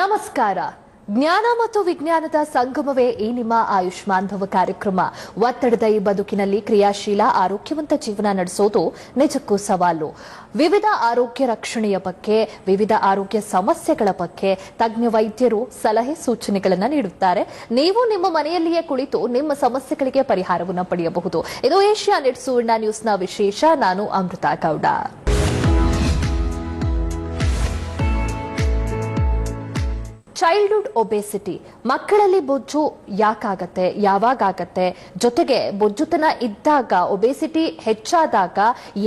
ನಮಸ್ಕಾರ. ಜ್ಞಾನ ಮತ್ತು ವಿಜ್ಞಾನದ ಸಂಗಮವೇ ಈ ನಿಮ್ಮ ಆಯುಷ್ಮಾನ್ ಭವ ಕಾರ್ಯಕ್ರಮ. ಒತ್ತಡದ ಈ ಬದುಕಿನಲ್ಲಿ ಕ್ರಿಯಾಶೀಲ, ಆರೋಗ್ಯವಂತ ಜೀವನ ನಡೆಸೋದು ನಿಜಕ್ಕೂ ಸವಾಲು. ವಿವಿಧ ಆರೋಗ್ಯ ರಕ್ಷಣೆಯ ಬಗ್ಗೆ, ವಿವಿಧ ಆರೋಗ್ಯ ಸಮಸ್ಯೆಗಳ ಬಗ್ಗೆ ತಜ್ಞ ವೈದ್ಯರು ಸಲಹೆ ಸೂಚನೆಗಳನ್ನು ನೀಡುತ್ತಾರೆ. ನೀವು ನಿಮ್ಮ ಮನೆಯಲ್ಲಿಯೇ ಕುಳಿತು ನಿಮ್ಮ ಸಮಸ್ಯೆಗಳಿಗೆ ಪರಿಹಾರವನ್ನು ಪಡೆಯಬಹುದು. ಇದು ಏಷ್ಯಾ ನೆಟ್ ಸುವರ್ಣ ನ್ಯೂಸ್ನ ವಿಶೇಷ. ನಾನು ಅಮೃತ ಗೌಡ. ಚೈಲ್ಡ್ಹುಡ್ ಒಬೆಸಿಟಿ ಮಕ್ಕಳಲ್ಲಿ ಬೊಜ್ಜು ಯಾಕಾಗತ್ತೆ? ಯಾವಾಗ ಆಗತ್ತೆ ಜೊತೆಗೆ ಬೊಜ್ಜುತನ ಇದ್ದಾಗ ಒಬೆಸಿಟಿ ಹೆಚ್ಚಾದಾಗ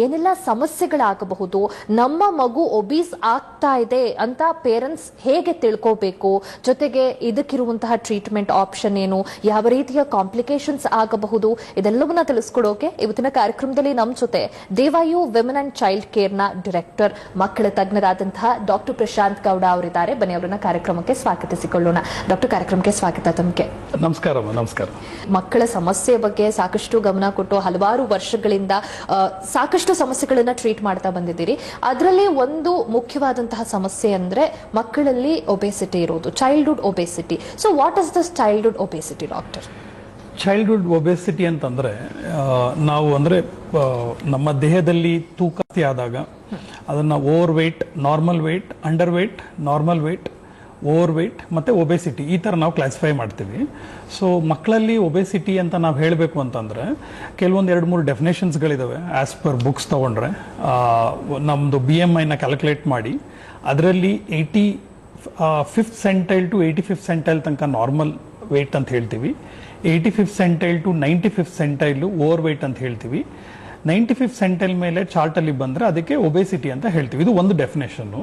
ಏನೆಲ್ಲ ಸಮಸ್ಯೆಗಳಾಗಬಹುದು? ನಮ್ಮ ಮಗು ಒಬೀಸ್ ಆಗ್ತಾ ಇದೆ ಅಂತ ಪೇರೆಂಟ್ಸ್ ಹೇಗೆ ತಿಳ್ಕೋಬೇಕು? ಜೊತೆಗೆ ಇದಕ್ಕಿರುವಂತಹ ಟ್ರೀಟ್ಮೆಂಟ್ ಆಪ್ಷನ್ ಏನು? ಯಾವ ರೀತಿಯ ಕಾಂಪ್ಲಿಕೇಶನ್ಸ್ ಆಗಬಹುದು? ಇದೆಲ್ಲವನ್ನ ತಿಳಿಸ್ಕೊಡೋಕೆ ಇವತ್ತಿನ ಕಾರ್ಯಕ್ರಮದಲ್ಲಿ ನಮ್ಮ ಜೊತೆ ದೇವಾಯು ವಿಮೆನ್ ಅಂಡ್ ಚೈಲ್ಡ್ ಕೇರ್ನ ಡೈರೆಕ್ಟರ್ ಮಕ್ಕಳ ತಜ್ಞರಾದಂತಹ ಡಾಕ್ಟರ್ ಪ್ರಶಾಂತ್ ಗೌಡ ಅವರಿದ್ದಾರೆ. ಬನ್ನಿ ಅವರನ್ನ ಕಾರ್ಯಕ್ರಮಕ್ಕೆ ಸ್ವಾಗತಿಸಿಕೊಳ್ಳೋಣ ಡಾಕ್ಟರ್ ಕಾರ್ಯಕ್ರಮಕ್ಕೆ ಸ್ವಾಗತ ತಮಗೆ. ನಮಸ್ಕಾರ ನಮಸ್ಕಾರ. ಮಕ್ಕಳ ಸಮಸ್ಯೆ ಬಗ್ಗೆ ಸಾಕಷ್ಟು ಗಮನ ಕೊಟ್ಟು ಹಲವಾರು ವರ್ಷಗಳಿಂದ ಸಾಕಷ್ಟು ಸಮಸ್ಯೆಗಳನ್ನ ಟ್ರೀಟ್ ಮಾಡ್ತಾ ಬಂದಿದ್ದೀರಿ. ಅದರಲ್ಲಿ ಒಂದು ಮುಖ್ಯವಾದಂತಹ ಸಮಸ್ಯೆ ಅಂದ್ರೆ ಮಕ್ಕಳಲ್ಲಿ ಒಬೆಸಿಟಿ ಇರೋದು childhood obesity so what is this childhood obesity doctor childhood obesity ಅಂತಂದ್ರೆ ನಾವು ಅಂದ್ರೆ ನಮ್ಮ ದೇಹದಲ್ಲಿ ತೂಕ ಆದಾಗ ಅದನ್ನ over weight normal weight under weight normal weight over weight ಮತ್ತು ಒಬೆಸಿಟಿ, ಈ ಥರ ನಾವು ಕ್ಲಾಸಿಫೈ ಮಾಡ್ತೀವಿ. ಸೊ ಮಕ್ಕಳಲ್ಲಿ ಒಬೆಸಿಟಿ ಅಂತ ನಾವು ಹೇಳಬೇಕು ಅಂತಂದ್ರೆ, ಕೆಲವೊಂದು ಎರಡು ಮೂರು ಡೆಫಿನೇಷನ್ಸ್ಗಳಿದ್ದಾವೆ ಆ್ಯಸ್ ಪರ್ ಬುಕ್ಸ್ ತೊಗೊಂಡ್ರೆ ನಮ್ಮದು ಬಿ ಎಂ ಐನ ಕ್ಯಾಲ್ಕುಲೇಟ್ ಮಾಡಿ, ಅದರಲ್ಲಿ eighty fifth centile to eighty fifth centile ತನಕ ನಾರ್ಮಲ್ ವೆಯ್ಟ್ ಅಂತ ಹೇಳ್ತೀವಿ. Eighty fifth centile to ninety fifth centile over weight ಅಂತ ಹೇಳ್ತೀವಿ. ನೈಂಟಿ ಫಿಫ್ತ್ ಸೆಂಟೈಲ್ ಮೇಲೆ ಚಾರ್ಟಲ್ಲಿ ಬಂದ್ರೆ ಅದಕ್ಕೆ ಒಬೆಸಿಟಿ ಅಂತ ಹೇಳ್ತೀವಿ. ಇದು ಒಂದು ಡೆಫಿನೇಷನ್